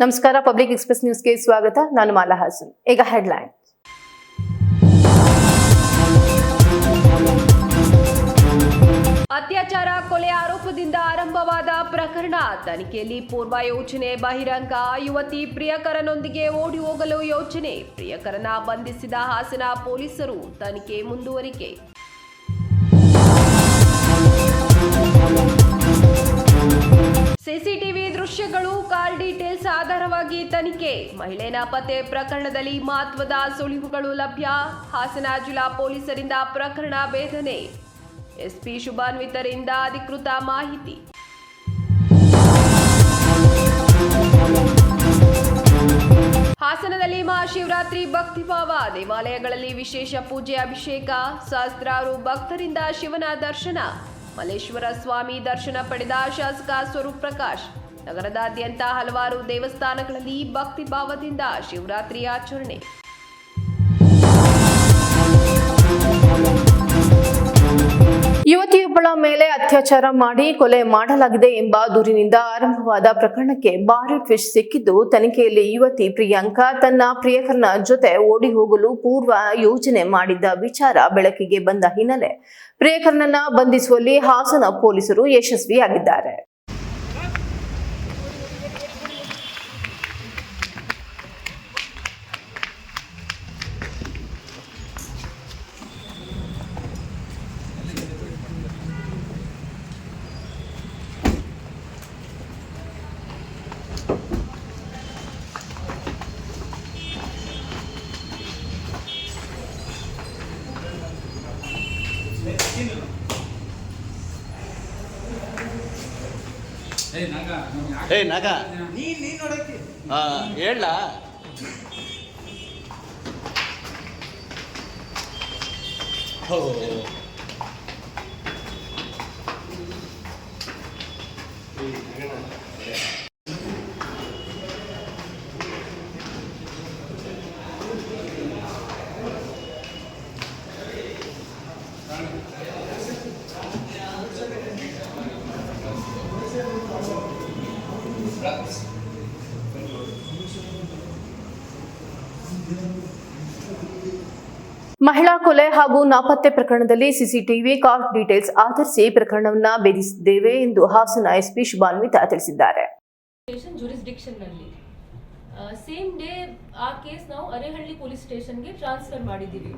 ನಮಸ್ಕಾರ public express ನ್ಯೂಸ್ಗೆ ಸ್ವಾಗತ. ನಾನು ಮಾಲಾ ಹಾಸನ್. ಈಗ ಹೆಡ್ಲೈನ್ ಅತ್ಯಾಚಾರ, ಕೊಲೆ ಆರೋಪದಿಂದ ಆರಂಭವಾದ ಪ್ರಕರಣ. ತನಿಖೆಯಲ್ಲಿ ಪೂರ್ವ ಯೋಚನೆ, ಬಹಿರಂಗ. ಯುವತಿ ಪ್ರಿಯಕರನೊಂದಿಗೆ ಓಡಿ ಹೋಗಲು ಯೋಚನೆ. ಪ್ರಿಯಕರನ ಬಂಧಿಸಿದ ಹಾಸನ ಪೊಲೀಸರು ತನಿಖೆ ಮುಂದುವರಿಕೆ. ಸಿಸಿಟಿವಿ ದೃಶ್ಯಗಳು ಕಾರ್ ಡೀಟೇಲ್ಸ್ ಆಧಾರವಾಗಿ ತನಿಖೆ. ಮಹಿಳೆ ನಾಪತ್ತೆ ಪ್ರಕರಣದಲ್ಲಿ ಮಹತ್ವದ ಸುಳಿವುಗಳು ಲಭ್ಯ. ಹಾಸನ ಜಿಲ್ಲಾ ಪೊಲೀಸರಿಂದ ಪ್ರಕರಣ ಭೇದನೆ ಎಸ್ಪಿ ಶುಭಾನ್ವಿತರಿಂದ ಅಧಿಕೃತ ಮಾಹಿತಿ. ಹಾಸನದಲ್ಲಿ ಮಹಾಶಿವರಾತ್ರಿ ಭಕ್ತಿಭಾವ. ದೇವಾಲಯಗಳಲ್ಲಿ ವಿಶೇಷ ಪೂಜೆ, ಅಭಿಷೇಕ. ಸಹಸ್ರಾರು ಭಕ್ತರಿಂದ ಶಿವನ ದರ್ಶನ. ಮಲ್ಲೇಶ್ವರ ಸ್ವಾಮಿ ದರ್ಶನ ಪಡೆದ ಶಾಸಕ ಸ್ವರೂಪ್ ಪ್ರಕಾಶ್ ನಗರದಾದ್ಯಂತ ಹಲವಾರು ದೇವಸ್ಥಾನಗಳಲ್ಲಿ ಭಕ್ತಿ ಭಾವದಿಂದ ಶಿವರಾತ್ರಿ ಆಚರಣೆ. ಯುವತಿಯೊಬ್ಬಳ ಮೇಲೆ ಅತ್ಯಾಚಾರ ಮಾಡಿ ಕೊಲೆ ಮಾಡಲಾಗಿದೆ ಎಂಬ ದೂರಿನಿಂದ ಆರಂಭವಾದ ಪ್ರಕರಣಕ್ಕೆ ಭಾರಿ ಟ್ವಿಸ್ಟ್ ಸಿಕ್ಕಿದ್ದು ತನಿಖೆಯಲ್ಲಿ ಯುವತಿ ಪ್ರಿಯಾಂಕಾ ತನ್ನ ಪ್ರಿಯಕರನ ಜೊತೆ ಓಡಿ ಹೋಗಲು ಪೂರ್ವ ಯೋಜನೆ ಮಾಡಿದ್ದ ವಿಚಾರ ಬೆಳಕಿಗೆ ಬಂದ ಹಿನ್ನೆಲೆ ಪ್ರಿಯಕರನನ್ನ ಬಂಧಿಸುವಲ್ಲಿ ಹಾಸನ ಪೊಲೀಸರು ಯಶಸ್ವಿಯಾಗಿದ್ದಾರೆ. ಏ ನಗ. ಹಾ ಹೇಳ ಹೋ. ಮಹಿಳಾ ಕೊಲೆ ಹಾಗೂ ನಾಪತ್ತೆ ಪ್ರಕರಣದಲ್ಲಿ ಸಿಸಿಟಿವಿ ಕಾರ್ಡ್ ಡೀಟೇಲ್ಸ್ ಆಧರಿಸಿ ಪ್ರಕರಣವನ್ನು ಭೇದಿಸಿದ್ದೇವೆ ಎಂದು ಹಾಸನ ಎಸ್ಪಿ ಶುಭಾನ್ವಿತಾ ತಿಳಿಸಿದ್ದಾರೆ. ಜುರಿಸ್ಡಿಕ್ಷನ್ನಲ್ಲಿ ಸೇಮ್ ಡೇ ಆ ಕೇಸ್ ನಾವು ಅರೆಹಳ್ಳಿ ಪೊಲೀಸ್ ಸ್ಟೇಷನ್ಗೆ ಟ್ರಾನ್ಸ್ಫರ್ ಮಾಡಿದ್ದೀವಿ.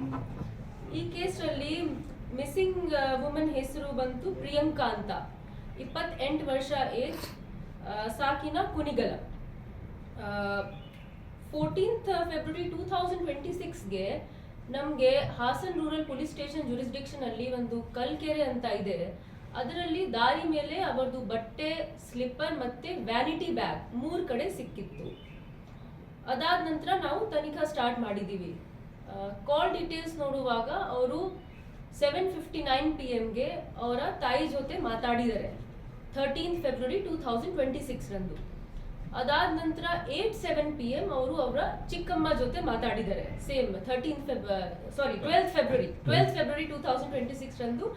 ಈ ಕೇಸಲ್ಲಿ ಮಿಸ್ಸಿಂಗ್ ವುಮನ್ ಹೆಸರು ಬಂತು ಪ್ರಿಯಾಂಕಾ ಅಂತ. ಇಪ್ಪತ್ತೆಂಟು ವರ್ಷ age ಸಾಕಿನ Kunigal fourteenth February two thousand twenty ಸಿಕ್ಸ್ಗೆ ನಮಗೆ Hassan rural police station jurisdiction ಅಲ್ಲಿ ಒಂದು ಕಲ್ಕೆರೆ ಅಂತ ಇದೆ. ಅದರಲ್ಲಿ ದಾರಿ ಮೇಲೆ ಅವರದು ಬಟ್ಟೆ ಸ್ಲಿಪ್ಪರ್ ಮತ್ತೆ ವ್ಯಾನಿಟಿ ಬ್ಯಾಗ್ ಮೂರು ಕಡೆ ಸಿಕ್ಕಿತ್ತು. ಅದಾದ ನಂತರ ನಾವು ತನಿಖಾ ಸ್ಟಾರ್ಟ್ ಮಾಡಿದ್ದೀವಿ ಕಾಲ್ ಡೀಟೇಲ್ಸ್ ನೋಡುವಾಗ ಅವರು ಸೆವೆನ್ ಫಿಫ್ಟಿ ನೈನ್ ಪಿ ಎಮ್ಗೆ ಅವರ ತಾಯಿ ಜೊತೆ ಮಾತಾಡಿದ್ದಾರೆ thirteen February two thousand twenty ಸಿಕ್ಸ್ರಂದು ಅದಾದ ನಂತರ ಏಟ್ ಸೆವೆನ್ ಪಿ ಎಂ ಅವರು ಅವರ ಚಿಕ್ಕಮ್ಮ ಜೊತೆ ಮಾತಾಡಿದ್ದಾರೆ. Same thirteen Feb sorry twelfth February twelfth February two thousand twenty six ರಂದು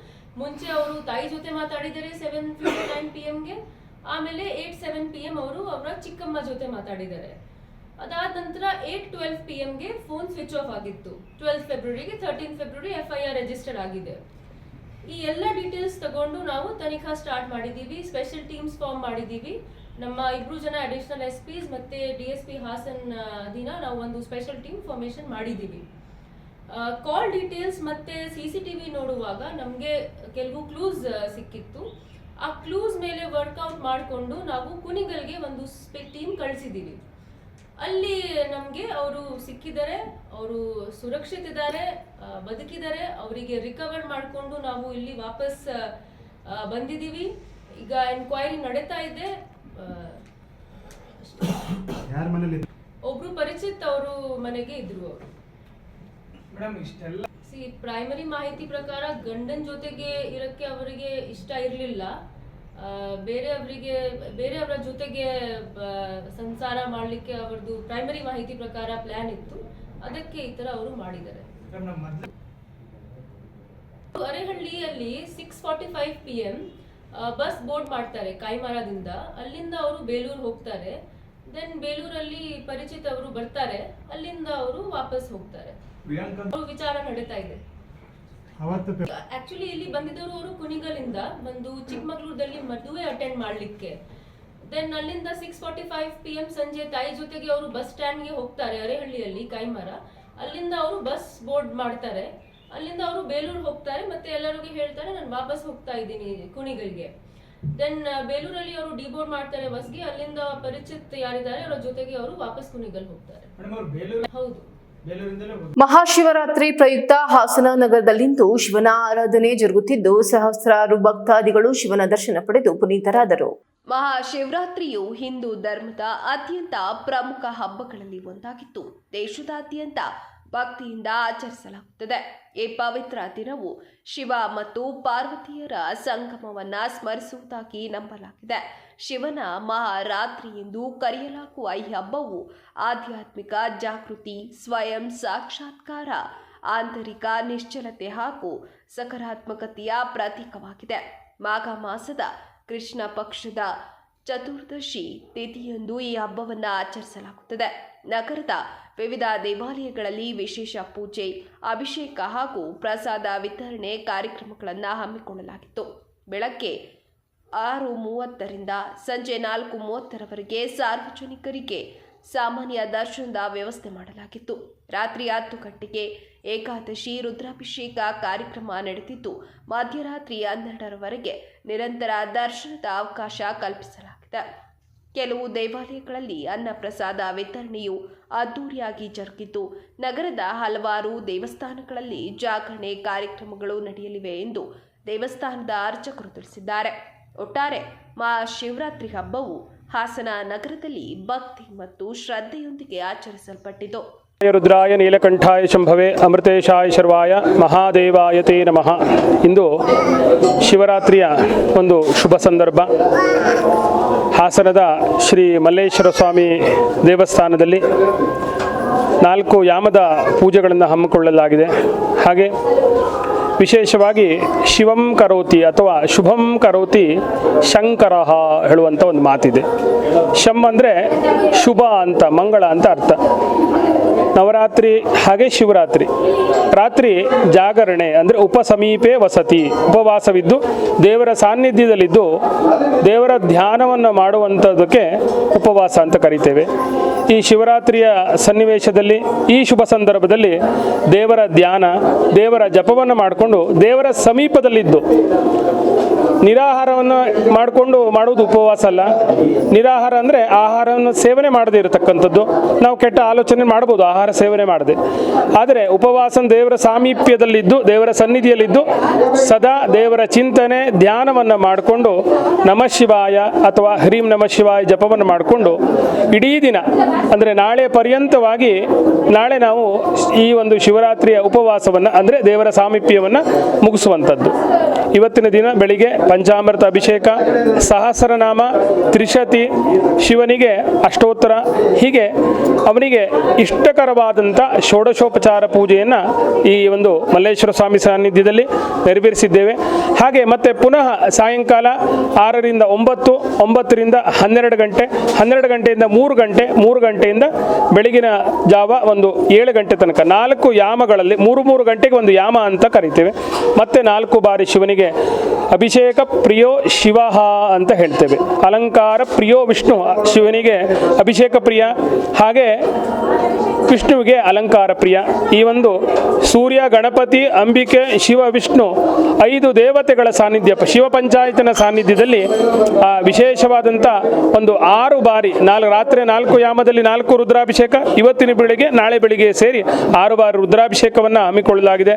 ಮುಂಚೆ ಅವರು ತಾಯಿ ಜೊತೆ ಮಾತಾಡಿದ್ದಾರೆ ಸೆವೆನ್ ಫಿಫ್ಟಿ ನೈನ್ ಪಿ ಎಂಗೆ ಆಮೇಲೆ ಏಟ್ ಸೆವೆನ್ ಪಿ ಎಂ ಅವರು ಅವರ ಚಿಕ್ಕಮ್ಮ ಜೊತೆ ಮಾತಾಡಿದ್ದಾರೆ. ಅದಾದ ನಂತರ ಏಟ್ ಟ್ವೆಲ್ವ್ ಪಿ ಎಂಗೆ ಫೋನ್ ಸ್ವಿಚ್ ಆಫ್ ಆಗಿತ್ತು. Twelfth ಫೆಬ್ರವರಿಗೆ thirteen February F I R register ಆಗಿದೆ. ಈ ಎಲ್ಲ ಡೀಟೇಲ್ಸ್ ತಗೊಂಡು ನಾವು ತನಿಖಾ ಸ್ಟಾರ್ಟ್ ಮಾಡಿದ್ದೀವಿ. ಸ್ಪೆಷಲ್ ಟೀಮ್ಸ್ ಫಾರ್ಮ್ ಮಾಡಿದ್ದೀವಿ. ನಮ್ಮ ಇಬ್ರು ಜನ ಅಡಿಷನಲ್ ಎಸ್ ಪಿಸ್ ಮತ್ತೆ ಡಿ ಎಸ್ ಪಿ ಹಾಸನ್ ದಿನ ನಾವು ಒಂದು ಸ್ಪೆಷಲ್ ಟೀಮ್ ಫಾರ್ಮೇಶನ್ ಮಾಡಿದ್ದೀವಿ. ಕಾಲ್ ಡೀಟೇಲ್ಸ್ ಮತ್ತೆ ಸಿ ಸಿ ಟಿ ವಿ ನೋಡುವಾಗ ನಮಗೆ ಕೆಲವು ಕ್ಲೂಸ್ ಸಿಕ್ಕಿತ್ತು. ಆ ಕ್ಲೂಸ್ ಮೇಲೆ ವರ್ಕೌಟ್ ಮಾಡಿಕೊಂಡು ನಾವು ಕುನಿಗಲ್ಗೆ ಒಂದು ಟೀಮ್ ಕಳಿಸಿದ್ದೀವಿ. ಅಲ್ಲಿ ನಮಗೆ ಅವರು ಸಿಕ್ಕಿದ್ದಾರೆ, ಅವರು ಸುರಕ್ಷಿತಿದ್ದಾರೆ ಬದುಕಿದ್ದಾರೆ, ಅವರಿಗೆ ರಿಕವರ್ ಮಾಡಿಕೊಂಡು ನಾವು ಇಲ್ಲಿ ವಾಪಸ್ ಬಂದಿದ್ದೀವಿ. ಈಗ ಎನ್ಕ್ವೈರಿ ನಡೀತಾ ಇದೆ. ಯಾರ ಮನೇಲಿ ಒಬ್ರು ಪರಿಚಿತ್ ಅವರು ಮನೆಗೆ ಇದ್ರು ಅವರು. ಮೇಡಮ್ ಇಷ್ಟೆಲ್ಲ ಸಿ ಪ್ರೈಮರಿ ಮಾಹಿತಿ ಪ್ರಕಾರ ಗಂಡನ ಜೊತೆಗೆ ಇರಕ್ಕೆ ಅವರಿಗೆ ಇಷ್ಟ ಇರಲಿಲ್ಲ. ಬೇರೆ ಅವರಿಗೆ ಬೇರೆಯವರ ಜೊತೆಗೆ ಸಂಸಾರ ಮಾಡಲಿಕ್ಕೆ ಅವರದು ಪ್ರೈಮರಿ ಮಾಹಿತಿ ಪ್ರಕಾರ ಪ್ಲಾನ್ ಇತ್ತು. ಅದಕ್ಕೆ ಈ ತರ ಅವರು ಮಾಡಿದ್ದಾರೆ. ಅರೆಹಳ್ಳಿಯಲ್ಲಿ six forty five P M bus board ಮಾಡ್ತಾರೆ ಕೈಮಾರದಿಂದ ಅಲ್ಲಿಂದ ಅವರು ಬೇಲೂರು ಹೋಗ್ತಾರೆ. ದೆನ್ ಬೇಲೂರಲ್ಲಿ ಪರಿಚಿತ ಅವರು ಬರ್ತಾರೆ. ಅಲ್ಲಿಂದ ಅವರು ವಾಪಸ್ ಹೋಗ್ತಾರೆ. ಅವ್ರ ವಿಚಾರ ನಡೀತಾ ಇದೆ. ಆಕ್ಚುಲಿ ಇಲ್ಲಿ ಬಂದಿದ್ದವರು ಅವರು ಕುಣಿಗಲಿಂದ ಬಂದು ಚಿಕ್ಕಮಗಳೂರಲ್ಲಿ ಮದುವೆ ಅಟೆಂಡ್ ಮಾಡ್ಲಿಕ್ಕೆ. ದೆನ್ ಅಲ್ಲಿಂದ six forty five P M ಸಂಜೆ ತಾಯಿ ಜೊತೆಗೆ ಅವರು ಬಸ್ ಸ್ಟ್ಯಾಂಡ್ಗೆ ಹೋಗ್ತಾರೆ ಅರೆಹಳ್ಳಿಯಲ್ಲಿ ಕೈಮರ. ಅಲ್ಲಿಂದ ಅವರು ಬಸ್ ಬೋರ್ಡ್ ಮಾಡ್ತಾರೆ. ಅಲ್ಲಿಂದ ಅವರು ಬೇಲೂರು ಹೋಗ್ತಾರೆ ಮತ್ತೆ ಎಲ್ಲರಿಗೂ ಹೇಳ್ತಾರೆ ನಾನು ವಾಪಸ್ ಹೋಗ್ತಾ ಇದ್ದೀನಿ ಕುಣಿಗಲ್ಗೆ. ದೆನ್ ಬೇಲೂರಲ್ಲಿ ಅವರು ಡಿಬೋರ್ಡ್ ಮಾಡ್ತಾರೆ ಬಸ್ಗೆ ಅಲ್ಲಿಂದ ಪರಿಚಿತ್ ಯಾರಿದ್ದಾರೆ ಅವರ ಜೊತೆಗೆ ಅವರು ವಾಪಸ್ ಕುಣಿಗಲ್ ಹೋಗ್ತಾರೆ. ಮೇಡಮ್ ಅವ್ರು ಬೇಲೂರು ಹೌದು. ಮಹಾಶಿವರಾತ್ರಿ ಪ್ರಯುಕ್ತ ಹಾಸನ ನಗರದಲ್ಲಿಂದು ಶಿವನ ಆರಾಧನೆ ಜರುಗುತ್ತಿದ್ದು ಸಹಸ್ರಾರು ಭಕ್ತಾದಿಗಳು ಶಿವನ ದರ್ಶನ ಪಡೆದು ಪುನೀತರಾದರು. ಮಹಾಶಿವರಾತ್ರಿಯು ಹಿಂದೂ ಧರ್ಮದ ಅತ್ಯಂತ ಪ್ರಮುಖ ಹಬ್ಬಗಳಲ್ಲಿ ಒಂದಾಗಿತ್ತು. ದೇಶದಾದ್ಯಂತ ಭಕ್ತಿಯಿಂದ ಆಚರಿಸಲಾಗುತ್ತದೆ. ಈ ಪವಿತ್ರ ದಿನವು ಶಿವ ಮತ್ತು ಪಾರ್ವತಿಯರ ಸಂಗಮವನ್ನ ಸ್ಮರಿಸುವುದಾಗಿ ನಂಬಲಾಗಿದೆ. ಶಿವನ ಮಹಾರಾತ್ರಿ ಎಂದು ಕರೆಯಲಾಗುವ ಈ ಹಬ್ಬವು ಆಧ್ಯಾತ್ಮಿಕ ಜಾಗೃತಿ, ಸ್ವಯಂ ಸಾಕ್ಷಾತ್ಕಾರ, ಆಂತರಿಕ ನಿಶ್ಚಲತೆ ಹಾಗೂ ಸಕಾರಾತ್ಮಕತೆಯ ಪ್ರತೀಕವಾಗಿದೆ. ಮಾಘ ಮಾಸದ ಕೃಷ್ಣ ಪಕ್ಷದ ಚತುರ್ದಶಿ ತಿಥಿಯಂದು ಈ ಹಬ್ಬವನ್ನು ಆಚರಿಸಲಾಗುತ್ತದೆ. ನಗರದ ವಿವಿಧ ದೇವಾಲಯಗಳಲ್ಲಿ ವಿಶೇಷ ಪೂಜೆ, ಅಭಿಷೇಕ ಹಾಗೂ ಪ್ರಸಾದ ವಿತರಣೆ ಕಾರ್ಯಕ್ರಮಗಳನ್ನು ಹಮ್ಮಿಕೊಳ್ಳಲಾಗಿತ್ತು. ಬೆಳಗ್ಗೆ ಆರು ಮೂವತ್ತರಿಂದ ಸಂಜೆ ನಾಲ್ಕು ಮೂವತ್ತರವರೆಗೆ ಸಾರ್ವಜನಿಕರಿಗೆ ಸಾಮಾನ್ಯ ದರ್ಶನದ ವ್ಯವಸ್ಥೆ ಮಾಡಲಾಗಿತ್ತು. ರಾತ್ರಿ ಹತ್ತು ಗಂಟೆಗೆ ಏಕಾದಶಿ, ರುದ್ರಾಭಿಷೇಕ ಕಾರ್ಯಕ್ರಮ ನಡೆದಿದ್ದು, ಮಧ್ಯರಾತ್ರಿ ಹನ್ನೆರಡರವರೆಗೆ ನಿರಂತರ ದರ್ಶನದ ಅವಕಾಶ ಕಲ್ಪಿಸಲಾಗಿದೆ. ಕೆಲವು ದೇವಾಲಯಗಳಲ್ಲಿ ಅನ್ನಪ್ರಸಾದ ವಿತರಣೆಯು ಅದ್ದೂರಿಯಾಗಿ ಜರುಗಿದ್ದು, ನಗರದ ಹಲವಾರು ದೇವಸ್ಥಾನಗಳಲ್ಲಿ ಜಾಗರಣೆ ಕಾರ್ಯಕ್ರಮಗಳು ನಡೆಯಲಿವೆ ಎಂದು ದೇವಸ್ಥಾನದ ಅರ್ಚಕರು ತಿಳಿಸಿದ್ದಾರೆ. ಒಟ್ಟಾರೆ ಮಹಾಶಿವರಾತ್ರಿ ಹಬ್ಬವು ಹಾಸನ ನಗರದಲ್ಲಿ ಭಕ್ತಿ ಮತ್ತು ಶ್ರದ್ಧೆಯೊಂದಿಗೆ ಆಚರಿಸಲ್ಪಟ್ಟಿತು. ರುದ್ರಾಯ ನೀಲಕಂಠಾಯ ಶಂಭವೆ ಅಮೃತೇಶಾಯ ಶರ್ವಾಯ ಮಹಾದೇವಾಯ ತೇ ನಮಃ. ಇಂದು ಶಿವರಾತ್ರಿಯ ಒಂದು ಶುಭ ಸಂದರ್ಭ. ಹಾಸನದ ಶ್ರೀ ಮಲ್ಲೇಶ್ವರ ಸ್ವಾಮಿ ದೇವಸ್ಥಾನದಲ್ಲಿ ನಾಲ್ಕು ಯಾಮದ ಪೂಜೆಗಳನ್ನು ಹಮ್ಮಿಕೊಳ್ಳಲಾಗಿದೆ. ಹಾಗೆ ವಿಶೇಷವಾಗಿ ಶಿವಂ ಕರೋತಿ ಅಥವಾ ಶುಭಂ ಕರೋತಿ ಶಂಕರ ಹೇಳುವಂಥ ಒಂದು ಮಾತಿದೆ. ಶಂ ಅಂದರೆ ಶುಭ ಅಂತ, ಮಂಗಳ ಅಂತ ಅರ್ಥ. ನವರಾತ್ರಿ ಹಾಗೆ ಶಿವರಾತ್ರಿ. ರಾತ್ರಿ ಜಾಗರಣೆ ಅಂದರೆ ಉಪಸಮೀಪೆ ವಸತಿ, ಉಪವಾಸವಿದ್ದು ದೇವರ ಸಾನ್ನಿಧ್ಯದಲ್ಲಿದ್ದು ದೇವರ ಧ್ಯಾನವನ್ನು ಮಾಡುವಂಥದ್ದಕ್ಕೆ ಉಪವಾಸ ಅಂತ ಕರಿತೇವೆ. ಈ ಶಿವರಾತ್ರಿಯ ಸನ್ನಿವೇಶದಲ್ಲಿ, ಈ ಶುಭ ಸಂದರ್ಭದಲ್ಲಿ ದೇವರ ಧ್ಯಾನ, ದೇವರ ಜಪವನ್ನು ಮಾಡಿಕೊಂಡು ದೇವರ ಸಮೀಪದಲ್ಲಿದ್ದು ನಿರಾಹಾರವನ್ನು ಮಾಡಿಕೊಂಡು ಮಾಡುವುದು ಉಪವಾಸ ಅಲ್ಲ. ನಿರಾಹಾರ ಅಂದರೆ ಆಹಾರವನ್ನು ಸೇವನೆ ಮಾಡದೇ ಇರತಕ್ಕಂಥದ್ದು. ನಾವು ಕೆಟ್ಟ ಆಲೋಚನೆ ಮಾಡ್ಬೋದು ಆಹಾರ ಸೇವನೆ ಮಾಡದೆ. ಆದರೆ ಉಪವಾಸ ದೇವರ ಸಾಮೀಪ್ಯದಲ್ಲಿದ್ದು, ದೇವರ ಸನ್ನಿಧಿಯಲ್ಲಿದ್ದು, ಸದಾ ದೇವರ ಚಿಂತನೆ, ಧ್ಯಾನವನ್ನು ಮಾಡಿಕೊಂಡು ನಮ ಶಿವಾಯ ಅಥವಾ ಹರಿಂ ನಮ ಶಿವಾಯ ಜಪವನ್ನು ಮಾಡಿಕೊಂಡು ಇಡೀ ದಿನ, ಅಂದರೆ ನಾಳೆ ಪರ್ಯಂತವಾಗಿ ನಾಳೆ ನಾವು ಈ ಒಂದು ಶಿವರಾತ್ರಿಯ ಉಪವಾಸವನ್ನು, ಅಂದರೆ ದೇವರ ಸಾಮೀಪ್ಯವನ್ನು ಮುಗಿಸುವಂಥದ್ದು. ಇವತ್ತಿನ ದಿನ ಬೆಳಿಗ್ಗೆ ಪಂಚಾಮೃತ ಅಭಿಷೇಕ, ಸಹಸ್ರನಾಮ, ತ್ರಿಶತಿ, ಶಿವನಿಗೆ ಅಷ್ಟೋತ್ತರ. ಹೀಗೆ ಅವನಿಗೆ ಇಷ್ಟಕರವಾದಂಥ ಷೋಡಶೋಪಚಾರ ಪೂಜೆಯನ್ನು ಈ ಒಂದು ಮಲ್ಲೇಶ್ವರ ಸ್ವಾಮಿ ಸಾನ್ನಿಧ್ಯದಲ್ಲಿ ನೆರವೇರಿಸಿದ್ದೇವೆ. ಹಾಗೆ ಮತ್ತೆ ಪುನಃ ಸಾಯಂಕಾಲ ಆರರಿಂದ ಒಂಬತ್ತು, ಒಂಬತ್ತರಿಂದ ಹನ್ನೆರಡು ಗಂಟೆ, ಹನ್ನೆರಡು ಗಂಟೆಯಿಂದ ಮೂರು ಗಂಟೆ, ಮೂರು ಗಂಟೆಯಿಂದ ಬೆಳಗಿನ ಜಾವ ಒಂದು ಏಳು ಗಂಟೆ ತನಕ. ನಾಲ್ಕು ಯಾಮಗಳಲ್ಲಿ ಮೂರು ಮೂರು ಗಂಟೆಗೆ ಒಂದು ಯಾಮ ಅಂತ ಕರಿತೇವೆ. ಮತ್ತೆ ನಾಲ್ಕು ಬಾರಿ ಶಿವನಿಗೆ ಅಭಿಷೇಕ ಪ್ರಿಯೋ ಶಿವ ಅಂತ ಹೇಳ್ತೇವೆ. ಅಲಂಕಾರ ಪ್ರಿಯೋ ವಿಷ್ಣು ಶಿವನಿಗೆ ಅಭಿಷೇಕ ಪ್ರಿಯ ಹಾಗೆ ವಿಷ್ಣುವಿಗೆ ಅಲಂಕಾರ ಪ್ರಿಯ. ಈ ಒಂದು ಸೂರ್ಯ, ಗಣಪತಿ, ಅಂಬಿಕೆ, ಶಿವ, ವಿಷ್ಣು ಐದು ದೇವತೆಗಳ ಸಾನ್ನಿಧ್ಯ, ಶಿವ ಪಂಚಾಯತಿನ ಸಾನ್ನಿಧ್ಯದಲ್ಲಿ, ಆ ವಿಶೇಷವಾದಂಥ ಒಂದು ಆರು ಬಾರಿ, ನಾಲ್ಕು ರಾತ್ರಿ, ನಾಲ್ಕು ಯಾಮದಲ್ಲಿ ನಾಲ್ಕು ರುದ್ರಾಭಿಷೇಕ, ಇವತ್ತಿನ ಬೆಳಿಗ್ಗೆ, ನಾಳೆ ಬೆಳಿಗ್ಗೆ ಸೇರಿ ಆರು ಬಾರಿ ರುದ್ರಾಭಿಷೇಕವನ್ನು ಹಮ್ಮಿಕೊಳ್ಳಲಾಗಿದೆ.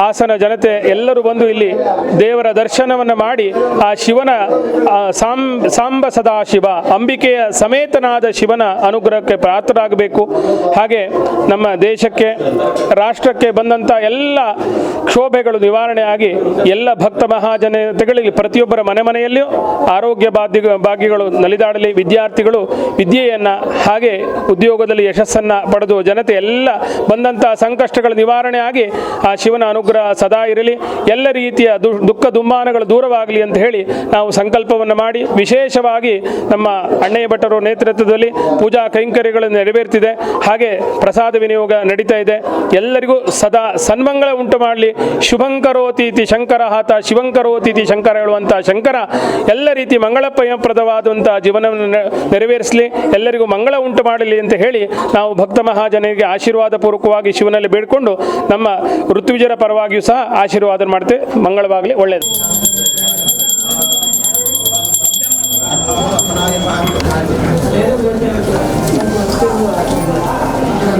ಹಾಸನ ಜನತೆ ಎಲ್ಲರೂ ಬಂದು ಇಲ್ಲಿ ದೇವರ ದರ್ಶನವನ್ನು ಮಾಡಿ, ಆ ಶಿವನ ಸಾಂಬ ಸದಾಶಿವ, ಅಂಬಿಕೆಯ ಸಮೇತನಾದ ಶಿವನ ಅನುಗ್ರಹಕ್ಕೆ ಪಾತ್ರರಾಗಬೇಕು. ಹಾಗೆ ನಮ್ಮ ದೇಶಕ್ಕೆ, ರಾಷ್ಟ್ರಕ್ಕೆ ಬಂದಂಥ ಎಲ್ಲ ಕ್ಷೋಭೆಗಳು ನಿವಾರಣೆ ಆಗಿ ಎಲ್ಲ ಭಕ್ತ ಮಹಾಜನತೆಗಳಿಗೆ ಪ್ರತಿಯೊಬ್ಬರ ಮನೆ ಮನೆಯಲ್ಲಿಯೂ ಆರೋಗ್ಯ ಬಾಧ್ಯ ಭಾಗ್ಯಗಳು ನಲಿದಾಡಲಿ. ವಿದ್ಯಾರ್ಥಿಗಳು ವಿದ್ಯೆಯನ್ನು ಹಾಗೆ ಉದ್ಯೋಗದಲ್ಲಿ ಯಶಸ್ಸನ್ನು ಪಡೆದು ಜನತೆ ಎಲ್ಲ ಬಂದಂಥ ಸಂಕಷ್ಟಗಳ ನಿವಾರಣೆ ಆಗಿ ಆ ಶಿವನ ಅನುಗ್ರಹ ಸದಾ ಇರಲಿ. ಎಲ್ಲ ರೀತಿಯ ದುಃಖ ದುಮ್ಮಾನಗಳು ದೂರವಾಗಲಿ ಅಂತ ಹೇಳಿ ನಾವು ಸಂಕಲ್ಪವನ್ನು ಮಾಡಿ ವಿಶೇಷವಾಗಿ ನಮ್ಮ ಅಣ್ಣಯ್ಯ ಭಟ್ಟರು ನೇತೃತ್ವದಲ್ಲಿ ಪೂಜಾ ಕೈಂಕರ್ಯಗಳನ್ನು ನೆರವೇರ್ತಿದೆ. ಹಾಗೆ ಪ್ರಸಾದ ವಿನಿಯೋಗ ನಡೀತಾ ಇದೆ. ಎಲ್ಲರಿಗೂ ಸದಾ ಸನ್ಮಂಗಳ ಉಂಟು ಮಾಡಲಿ. ಶುಭಂಕರೋತೀತಿ ಶಂಕರ ಹಾತ, ಶಿವಂಕರೋತೀತಿ ಶಂಕರ ಹೇಳುವಂಥ ಶಂಕರ. ಎಲ್ಲ ರೀತಿ ಮಂಗಳಪ್ರದವಾದಂಥ ಜೀವನವನ್ನು ನೆರವೇರಿಸಲಿ. ಎಲ್ಲರಿಗೂ ಮಂಗಳ ಉಂಟು ಮಾಡಲಿ ಅಂತ ಹೇಳಿ ನಾವು ಭಕ್ತ ಮಹಾಜನರಿಗೆ ಆಶೀರ್ವಾದ ಪೂರ್ವಕವಾಗಿ ಶಿವನಲ್ಲಿ ಬೇಡಿಕೊಂಡು ನಮ್ಮ ಋತುವಿಜರ ಪರವಾಗಿಯೂ ಸಹ ಆಶೀರ್ವಾದ ಮಾಡ್ತೇವೆ ಮಂಗಳವಾಗಲಿ ಒಳ್ಳೆಯದು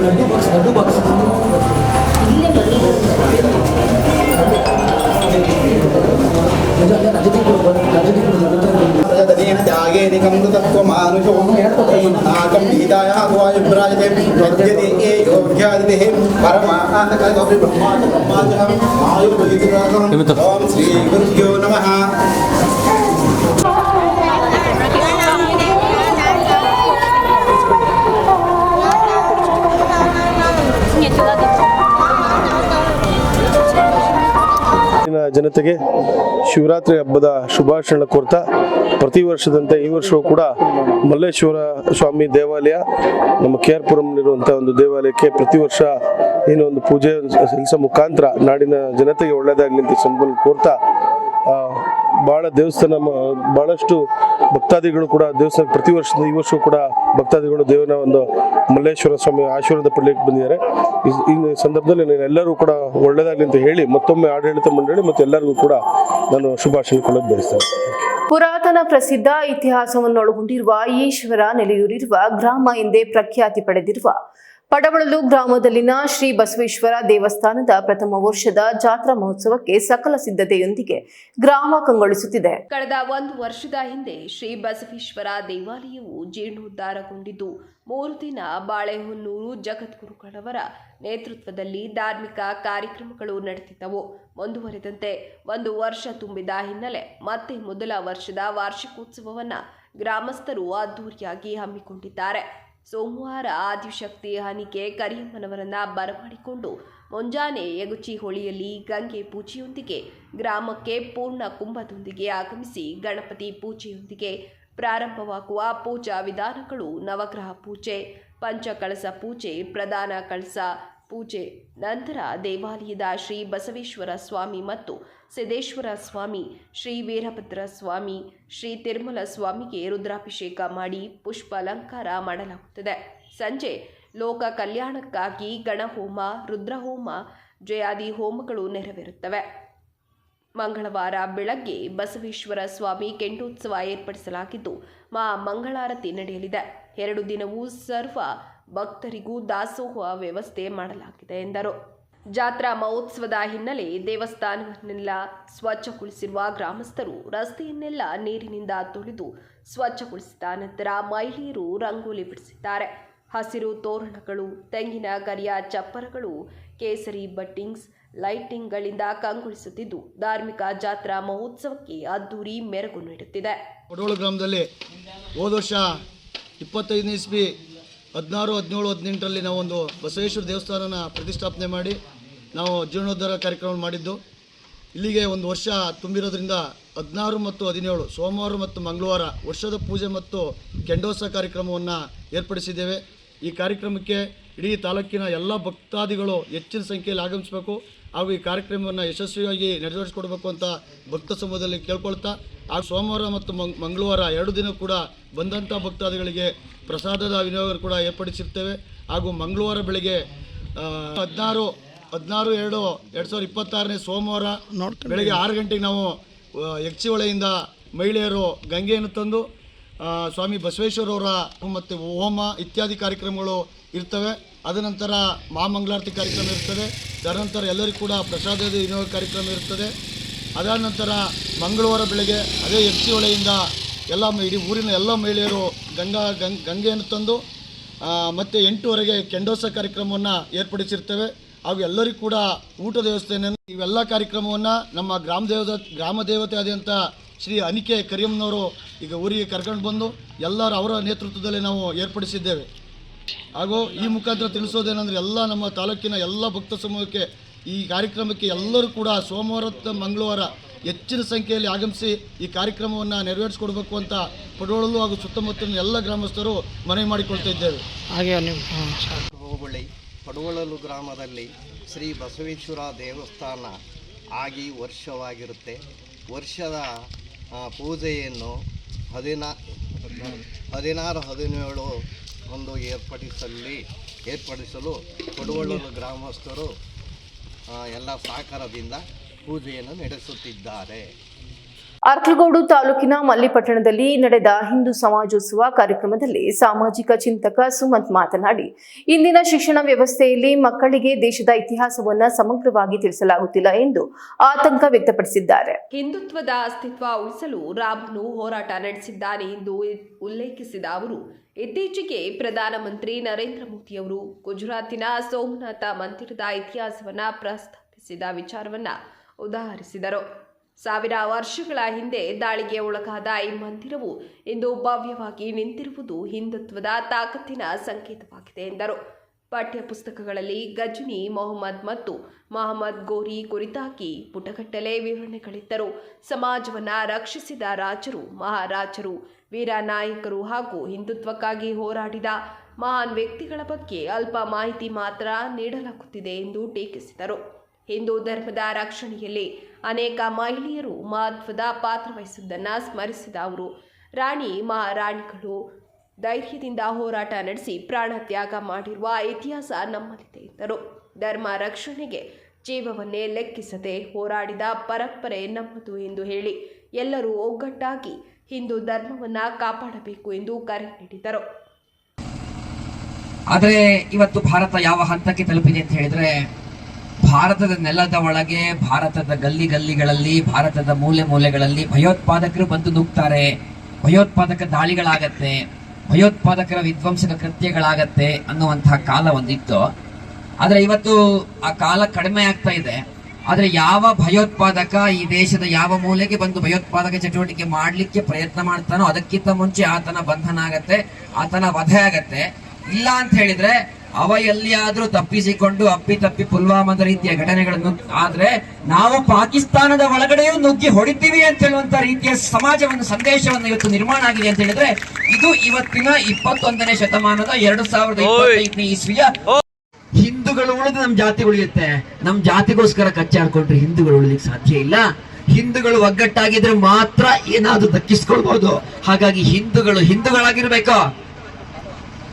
లడ్డు బాక్స్ లడ్డు బాక్స్ శ్రీ గురుభ్యో నమ ಜನತೆಗೆ ಶಿವರಾತ್ರಿ ಹಬ್ಬದ ಶುಭಾಶಯ ಕೋರ್ತಾ ಪ್ರತಿ ವರ್ಷದಂತೆ ಈ ವರ್ಷವೂ ಕೂಡ ಮಲ್ಲೇಶ್ವರ ಸ್ವಾಮಿ ದೇವಾಲಯ, ನಮ್ಮ ಕೆ ಆರ್ ಒಂದು ದೇವಾಲಯಕ್ಕೆ ಪ್ರತಿ ವರ್ಷ ಏನೋ ಒಂದು ಪೂಜೆ ಸಲ್ಲಿಸೋ ಮುಖಾಂತರ ನಾಡಿನ ಜನತೆಗೆ ಒಳ್ಳೆಯದಾಗಲಿ ಅಂತ ಸಂಬಂಧ ಕೋರ್ತಾ ಭಾಳ ದೇವಸ್ಥಾನ ಬಹಳಷ್ಟು ಭಕ್ತಾದಿಗಳು ಕೂಡ ದೇವಸ್ಥಾನ ಪ್ರತಿ ವರ್ಷದ ಈ ವರ್ಷವೂ ಕೂಡ ಭಕ್ತಾದಿಗಳು ದೇವನ ಒಂದು ಮಲ್ಲೇಶ್ವರ ಸ್ವಾಮಿ ಆಶೀರ್ವಾದ ಪಡೆಯಕ್ಕೆ ಬಂದಿದ್ದಾರೆ. ಈ- ಈ ಸಂದರ್ಭದಲ್ಲಿ ನಾನು ಎಲ್ಲರೂ ಕೂಡ ಒಳ್ಳೆಯದಾಗಲಿ ಅಂತ ಹೇಳಿ ಮತ್ತೊಮ್ಮೆ ಆಡಳಿತ ಮಂಡಳಿ ಮತ್ತು ಎಲ್ಲರಿಗೂ ಕೂಡ ನಾನು ಶುಭಾಶಯ ಕೊಡೋದು ಬಯಸ್ತೇನೆ. ಪುರಾತನ ಪ್ರಸಿದ್ಧ ಇತಿಹಾಸವನ್ನು ಒಳಗೊಂಡಿರುವ ಈಶ್ವರ ನೆಲೆಯೂರಿರುವ ಗ್ರಾಮ ಎಂದೇ ಪ್ರಖ್ಯಾತಿ ಪಡೆದಿರುವ ಪಡವಳಲು ಗ್ರಾಮದಲ್ಲಿನ ಶ್ರೀ ಬಸವೇಶ್ವರ ದೇವಸ್ಥಾನದ ಪ್ರಥಮ ವರ್ಷದ ಜಾತ್ರಾ ಮಹೋತ್ಸವಕ್ಕೆ ಸಕಲ ಸಿದ್ಧತೆಯೊಂದಿಗೆ ಗ್ರಾಮ ಕಂಗೊಳಿಸುತ್ತಿದೆ. ಕಳೆದ ಒಂದು ವರ್ಷದ ಹಿಂದೆ ಶ್ರೀ ಬಸವೇಶ್ವರ ದೇವಾಲಯವು ಜೀರ್ಣೋದ್ಧಾರಗೊಂಡಿದ್ದು, ಮೂರು ದಿನ ಬಾಳೆಹೊನ್ನೂರು ಜಗದ್ಗುರುಗಳವರ ನೇತೃತ್ವದಲ್ಲಿ ಧಾರ್ಮಿಕ ಕಾರ್ಯಕ್ರಮಗಳು ನಡೆದಿದ್ದವು. ಮುಂದುವರೆದಂತೆ ಒಂದು ವರ್ಷ ತುಂಬಿದ ಹಿನ್ನೆಲೆ ಮತ್ತೆ ಮೊದಲ ವರ್ಷದ ವಾರ್ಷಿಕೋತ್ಸವವನ್ನು ಗ್ರಾಮಸ್ಥರು ಅದ್ದೂರಿಯಾಗಿ ಹಮ್ಮಿಕೊಂಡಿದ್ದಾರೆ. ಸೋಮವಾರ ಆದಿಶಕ್ತಿ ಹನಿಕೆ ಕರಿಯಮ್ಮನವರನ್ನ ಬರಮಾಡಿಕೊಂಡು ಮುಂಜಾನೆ ಯಗುಚಿ ಹೊಳಿಯಲ್ಲಿ ಗಂಗೆ ಪೂಜೆಯೊಂದಿಗೆ ಗ್ರಾಮಕ್ಕೆ ಪೂರ್ಣ ಕುಂಭದೊಂದಿಗೆ ಆಗಮಿಸಿ ಗಣಪತಿ ಪೂಜೆಯೊಂದಿಗೆ ಪ್ರಾರಂಭವಾಗುವ ಪೂಜಾ ವಿಧಾನಗಳು ನವಗ್ರಹ ಪೂಜೆ ಪಂಚಕಳಸ ಪೂಜೆ, ಪ್ರಧಾನ ಕಳಸ ಪೂಜೆ. ನಂತರ ದೇವಾಲಯದ ಶ್ರೀ ಬಸವೇಶ್ವರ ಸ್ವಾಮಿ ಮತ್ತು ಸಿದ್ದೇಶ್ವರ ಸ್ವಾಮಿ, ಶ್ರೀ ವೀರಭದ್ರ ಸ್ವಾಮಿ, ಶ್ರೀ ತಿರುಮಲ ಸ್ವಾಮಿಗೆ ರುದ್ರಾಭಿಷೇಕ ಮಾಡಿ ಪುಷ್ಪ ಅಲಂಕಾರ ಮಾಡಲಾಗುತ್ತದೆ. ಸಂಜೆ ಲೋಕ ಕಲ್ಯಾಣಕ್ಕಾಗಿ ಗಣಹೋಮ, ರುದ್ರಹೋಮ, ಜಯಾದಿ ಹೋಮಗಳು ನೆರವೇರುತ್ತವೆ. ಮಂಗಳವಾರ ಬೆಳಗ್ಗೆ ಬಸವೇಶ್ವರ ಸ್ವಾಮಿ ಕೆಂಡೋತ್ಸವ ಏರ್ಪಡಿಸಲಾಗಿದ್ದು, ಮಾ ಮಂಗಳಾರತಿ ನಡೆಯಲಿದೆ. ಎರಡು ದಿನವೂ ಸರ್ವ ಭಕ್ತರಿಗೂ ದಾಸೋಹ ವ್ಯವಸ್ಥೆ ಮಾಡಲಾಗಿದೆ ಎಂದರು. ಜಾತ್ರಾ ಮಹೋತ್ಸವದ ಹಿನ್ನೆಲೆ ದೇವಸ್ಥಾನವನ್ನೆಲ್ಲ ಸ್ವಚ್ಛಗೊಳಿಸಿರುವ ಗ್ರಾಮಸ್ಥರು ರಸ್ತೆಯನ್ನೆಲ್ಲ ನೀರಿನಿಂದ ತೊಳೆದು ಸ್ವಚ್ಛಗೊಳಿಸಿದ ನಂತರ ಮಹಿಳೆಯರು ರಂಗೋಲಿ ಬಿಡಿಸಿದ್ದಾರೆ. ಹಸಿರು ತೋರಣಗಳು, ತೆಂಗಿನ ಗರಿಯ ಚಪ್ಪರಗಳು, ಕೇಸರಿ ಬಟ್ಟಿಂಗ್ಸ್ ಲೈಟಿಂಗ್ಗಳಿಂದ ಕಂಗೊಳಿಸುತ್ತಿದ್ದು ಧಾರ್ಮಿಕ ಜಾತ್ರಾ ಮಹೋತ್ಸವಕ್ಕೆ ಅದ್ದೂರಿ ಮೆರುಗು ನೀಡುತ್ತಿದೆ. ಗ್ರಾಮದಲ್ಲಿ ವರ್ಷ ಇಸ್ವಿ ಹದಿನಾರು, ಹದಿನೇಳು, ಹದಿನೆಂಟರಲ್ಲಿ ನಾವು ಒಂದು ಬಸವೇಶ್ವರ ದೇವಸ್ಥಾನನ ಪ್ರತಿಷ್ಠಾಪನೆ ಮಾಡಿ ನಾವು ಜೀರ್ಣೋದ್ಧಾರ ಕಾರ್ಯಕ್ರಮ ಮಾಡಿದ್ದು. ಇಲ್ಲಿಗೆ ಒಂದು ವರ್ಷ ತುಂಬಿರೋದ್ರಿಂದ ಹದಿನಾರು ಮತ್ತು ಹದಿನೇಳು, ಸೋಮವಾರ ಮತ್ತು ಮಂಗಳವಾರ ವರ್ಷದ ಪೂಜೆ ಮತ್ತು ಕೆಂಡೋತ್ಸವ ಕಾರ್ಯಕ್ರಮವನ್ನು ಏರ್ಪಡಿಸಿದ್ದೇವೆ. ಈ ಕಾರ್ಯಕ್ರಮಕ್ಕೆ ಇಡೀ ತಾಲೂಕಿನ ಎಲ್ಲ ಭಕ್ತಾದಿಗಳು ಹೆಚ್ಚಿನ ಸಂಖ್ಯೆಯಲ್ಲಿ ಆಗಮಿಸಬೇಕು. ಹಾಗೂ ಈ ಕಾರ್ಯಕ್ರಮವನ್ನು ಯಶಸ್ವಿಯಾಗಿ ನೆರವೇರಿಸಿಕೊಡ್ಬೇಕು ಅಂತ ಭಕ್ತ ಸಮೂಹದಲ್ಲಿ ಕೇಳ್ಕೊಳ್ತಾ ಆ ಸೋಮವಾರ ಮತ್ತು ಮಂಗ್- ಮಂಗಳವಾರ ಎರಡು ದಿನ ಕೂಡ ಬಂದಂಥ ಭಕ್ತಾದಿಗಳಿಗೆ ಪ್ರಸಾದದ ವಿನಿಯೋಗ ಕೂಡ ಏರ್ಪಡಿಸಿರ್ತೇವೆ. ಹಾಗೂ ಮಂಗಳವಾರ ಬೆಳಗ್ಗೆ ಹದಿನಾರು ಹದಿನಾರು ಎರಡು ಎರಡು ಸಾವಿರದ ಇಪ್ಪತ್ತಾರನೇ ಸೋಮವಾರ ಬೆಳಗ್ಗೆ ಆರು ಗಂಟೆಗೆ ನಾವು ಯಕ್ಷಿ ಮಹಿಳೆಯರು ಗಂಗೆಯನ್ನು ತಂದು ಸ್ವಾಮಿ ಬಸವೇಶ್ವರವರ ಮತ್ತು ಹೋಮ ಇತ್ಯಾದಿ ಕಾರ್ಯಕ್ರಮಗಳು ಇರ್ತವೆ. ಅದ ನಂತರ ಮಹಾಮಂಗಳಾರತಿ ಕಾರ್ಯಕ್ರಮ ಇರ್ತದೆ. ತದನಂತರ ಎಲ್ಲರಿಗೂ ಕೂಡ ಪ್ರಸಾದದ ವಿನಿಯೋಗ ಕಾರ್ಯಕ್ರಮ ಇರ್ತದೆ. ಅದಾದ ನಂತರ ಮಂಗಳವಾರ ಬೆಳಗ್ಗೆ ಅದೇ ಎಫ್ ಸಿ ಹೊಳೆಯಿಂದ ಎಲ್ಲ ಇಡೀ ಊರಿನ ಎಲ್ಲ ಮಹಿಳೆಯರು ಗಂಗಾ, ಗಂಗ್, ಗಂಗೆಯನ್ನು ತಂದು ಮತ್ತು ಎಂಟುವರೆಗೆ ಕೆಂಡೋಸ ಕಾರ್ಯಕ್ರಮವನ್ನು ಏರ್ಪಡಿಸಿರ್ತೇವೆ. ಹಾಗೂ ಎಲ್ಲರಿಗೂ ಕೂಡ ಊಟದ ವ್ಯವಸ್ಥೆಯನ್ನು ಇವೆಲ್ಲ ಕಾರ್ಯಕ್ರಮವನ್ನು ನಮ್ಮ ಗ್ರಾಮ ದೇವದ, ಗ್ರಾಮ ದೇವತೆ ಆದಂಥ ಶ್ರೀ ಅನಿಕೆ ಕರಿಯಮ್ಮನವರು ಈಗ ಊರಿಗೆ ಕರ್ಕೊಂಡು ಬಂದು ಎಲ್ಲರೂ ಅವರ ನೇತೃತ್ವದಲ್ಲಿ ನಾವು ಏರ್ಪಡಿಸಿದ್ದೇವೆ. ಹಾಗೂ ಈ ಮುಖಾಂತರ ತಿಳಿಸೋದೇನೆಂದರೆ ಎಲ್ಲ ನಮ್ಮ ತಾಲೂಕಿನ ಎಲ್ಲ ಭಕ್ತ ಸಮೂಹಕ್ಕೆ ಈ ಕಾರ್ಯಕ್ರಮಕ್ಕೆ ಎಲ್ಲರೂ ಕೂಡ ಸೋಮವಾರ ಮತ್ತು ಮಂಗಳವಾರ ಹೆಚ್ಚಿನ ಸಂಖ್ಯೆಯಲ್ಲಿ ಆಗಮಿಸಿ ಈ ಕಾರ್ಯಕ್ರಮವನ್ನು ನೆರವೇರಿಸಿಕೊಡ್ಬೇಕು ಅಂತ ಪಡೋಳಲು ಹಾಗೂ ಸುತ್ತಮುತ್ತಲಿನ ಎಲ್ಲ ಗ್ರಾಮಸ್ಥರು ಮನವಿ ಮಾಡಿಕೊಳ್ತಾ ಇದ್ದೇವೆ. ಹೋಬಳಿ ಪಡುವಳಲು ಗ್ರಾಮದಲ್ಲಿ ಶ್ರೀ ಬಸವೇಶ್ವರ ದೇವಸ್ಥಾನ ಆಗಿ ವರ್ಷವಾಗಿರುತ್ತೆ. ವರ್ಷದ ಪೂಜೆಯನ್ನು ಹದಿನಾ ಹದಿನಾರು ಹದಿನೇಳು ಒಂದು ಏರ್ಪಡಿಸಲಿ ಏರ್ಪಡಿಸಲು ಕೊಡುವಳ್ಳೂರು ಗ್ರಾಮಸ್ಥರು ಆ, ಎಲ್ಲ ಸಹಕಾರದಿಂದ ಪೂಜೆಯನ್ನು ನಡೆಸುತ್ತಿದ್ದಾರೆ. ಅರ್ಕಲಗೂಡು ತಾಲೂಕಿನ ಮಲ್ಲಿಪಟ್ಟಣದಲ್ಲಿ ನಡೆದ ಹಿಂದೂ ಸಮಾಜೋತ್ಸವ ಕಾರ್ಯಕ್ರಮದಲ್ಲಿ ಸಾಮಾಜಿಕ ಚಿಂತಕ ಸುಮಂತ್ ಮಾತನಾಡಿ ಇಂದಿನ ಶಿಕ್ಷಣ ವ್ಯವಸ್ಥೆಯಲ್ಲಿ ಮಕ್ಕಳಿಗೆ ದೇಶದ ಇತಿಹಾಸವನ್ನ ಸಮಗ್ರವಾಗಿ ತಿಳಿಸಲಾಗುತ್ತಿಲ್ಲ ಎಂದು ಆತಂಕ ವ್ಯಕ್ತಪಡಿಸಿದ್ದಾರೆ. ಹಿಂದುತ್ವದ ಅಸ್ತಿತ್ವ ಉಳಿಸಲು ರಾಮನು ಹೋರಾಟ ನಡೆಸಿದ್ದಾನೆ ಎಂದು ಉಲ್ಲೇಖಿಸಿದ ಅವರು ಇತ್ತೀಚೆಗೆ ಪ್ರಧಾನಮಂತ್ರಿ ನರೇಂದ್ರ ಮೋದಿಯವರು ಗುಜರಾತಿನ ಸೋಮನಾಥ ಮಂದಿರದ ಇತಿಹಾಸವನ್ನ ಪ್ರಸ್ತಾಪಿಸಿದ ವಿಚಾರವನ್ನ ಉದಾಹರಿಸಿದರು. ಸಾವಿರ ವರ್ಷಗಳ ಹಿಂದೆ ದಾಳಿಗೆ ಒಳಗಾದ ಈ ಮಂದಿರವು ಇಂದು ಭವ್ಯವಾಗಿ ನಿಂತಿರುವುದು ಹಿಂದುತ್ವದ ತಾಕತ್ತಿನ ಸಂಕೇತವಾಗಿದೆ ಎಂದರು. ಪಠ್ಯಪುಸ್ತಕಗಳಲ್ಲಿ ಗಜನಿ, ಮೊಹಮ್ಮದ್ ಮತ್ತು ಮಹಮ್ಮದ್ ಗೋರಿ ಕುರಿತಾಗಿ ಪುಟಗಟ್ಟಲೆ ವಿವರಣೆಗಳಿದ್ದರು ಸಮಾಜವನ್ನು ರಕ್ಷಿಸಿದ ರಾಜರು, ಮಹಾರಾಜರು ವೀರ ನಾಯಕರು ಹಾಗೂ ಹಿಂದುತ್ವಕ್ಕಾಗಿ ಹೋರಾಡಿದ ಮಹಾನ್ ವ್ಯಕ್ತಿಗಳ ಬಗ್ಗೆ ಅಲ್ಪ ಮಾಹಿತಿ ಮಾತ್ರ ನೀಡಲಾಗುತ್ತಿದೆ ಎಂದು ಟೀಕಿಸಿದರು. ಹಿಂದೂ ಧರ್ಮದ ರಕ್ಷಣೆಯಲ್ಲಿ ಅನೇಕ ಮಹಿಳೆಯರು ಮಹತ್ವದ ಪಾತ್ರ ವಹಿಸಿದ್ದನ್ನು ಸ್ಮರಿಸಿದ ಅವರು, ರಾಣಿ ಮಹಾರಾಣಿಗಳು ಧೈರ್ಯದಿಂದ ಹೋರಾಟ ನಡೆಸಿ ಪ್ರಾಣ ತ್ಯಾಗ ಮಾಡಿರುವ ಇತಿಹಾಸ ನಮ್ಮಲ್ಲಿದೆ ಎಂದರು. ಧರ್ಮ ರಕ್ಷಣೆಗೆ ಜೀವವನ್ನೇ ಲೆಕ್ಕಿಸದೆ ಹೋರಾಡಿದ ಪರಂಪರೆ ನಮ್ಮದು ಎಂದು ಹೇಳಿ ಎಲ್ಲರೂ ಒಗ್ಗಟ್ಟಾಗಿ ಹಿಂದೂ ಧರ್ಮವನ್ನು ಕಾಪಾಡಬೇಕು ಎಂದು ಕರೆ ನೀಡಿದರು. ಆದರೆ ಇವತ್ತು ಭಾರತ ಯಾವ ಹಂತಕ್ಕೆ ತಲುಪಿದೆ ಅಂತ ಹೇಳಿದ್ರೆ, ಭಾರತದ ನೆಲದ ಒಳಗೆ ಭಾರತದ ಗಲ್ಲಿ ಗಲ್ಲಿಗಳಲ್ಲಿ, ಭಾರತದ ಮೂಲೆ ಮೂಲೆಗಳಲ್ಲಿ ಭಯೋತ್ಪಾದಕರು ಬಂದು ನುಗ್ತಾರೆ. ಭಯೋತ್ಪಾದಕ ದಾಳಿಗಳಾಗತ್ತೆ, ಭಯೋತ್ಪಾದಕರ ವಿಧ್ವಂಸಕ ಕೃತ್ಯಗಳಾಗತ್ತೆ ಅನ್ನುವಂತಹ ಕಾಲ ಒಂದಿತ್ತು. ಆದರೆ ಇವತ್ತು ಆ ಕಾಲ ಕಡಿಮೆ ಆಗ್ತಾ ಇದೆ. ಆದ್ರೆ ಯಾವ ಭಯೋತ್ಪಾದಕ ಈ ದೇಶದ ಯಾವ ಮೂಲೆಗೆ ಬಂದು ಭಯೋತ್ಪಾದಕ ಚಟುವಟಿಕೆ ಮಾಡಲಿಕ್ಕೆ ಪ್ರಯತ್ನ ಮಾಡ್ತಾನೋ ಅದಕ್ಕಿಂತ ಮುಂಚೆ ಆತನ ಬಂಧನ ಆಗತ್ತೆ ಆತನ ವಧೆ ಆಗತ್ತೆ. ಇಲ್ಲ ಅಂತ ಹೇಳಿದ್ರೆ ಅವ ಎಲ್ಲಿಯಾದ್ರೂ ತಪ್ಪಿಸಿಕೊಂಡು ಅಪ್ಪಿ ತಪ್ಪಿ ಪುಲ್ವಾಮದ ರೀತಿಯ ಘಟನೆಗಳನ್ನು ಆದ್ರೆ ನಾವು ಪಾಕಿಸ್ತಾನದ ಒಳಗಡೆಯೂ ನುಗ್ಗಿ ಹೊಡಿತೀವಿ ಅಂತ ಹೇಳುವಂತ ರೀತಿಯ ಸಮಾಜವನ್ನು ಸಂದೇಶವನ್ನು ಇವತ್ತು ನಿರ್ಮಾಣ ಆಗಿದೆ ಅಂತ ಹೇಳಿದ್ರೆ ಇದು ಇವತ್ತಿನ ಇಪ್ಪತ್ತೊಂದನೇ ಶತಮಾನದ ಎರಡು ಸಾವಿರದ ಇಪ್ಪತ್ತೈದನೇ ಇಸ್ವಿಯ ಹಿಂದೂಗಳು ಉಳಿದು ನಮ್ ಜಾತಿ ಉಳಿಯುತ್ತೆ. ನಮ್ ಜಾತಿಗೋಸ್ಕರ ಕಚ್ಚಾಡ್ಕೊಂಡ್ರೆ ಹಿಂದೂಗಳು ಉಳಿಲಿಕ್ಕೆ ಸಾಧ್ಯ ಇಲ್ಲ. ಹಿಂದೂಗಳು ಒಗ್ಗಟ್ಟಾಗಿದ್ರೆ ಮಾತ್ರ ಏನಾದ್ರೂ ದಕ್ಕಿಸ್ಕೊಳ್ಬಹುದು ಹಾಗಾಗಿ ಹಿಂದೂಗಳು ಹಿಂದೂಗಳಾಗಿರ್ಬೇಕು.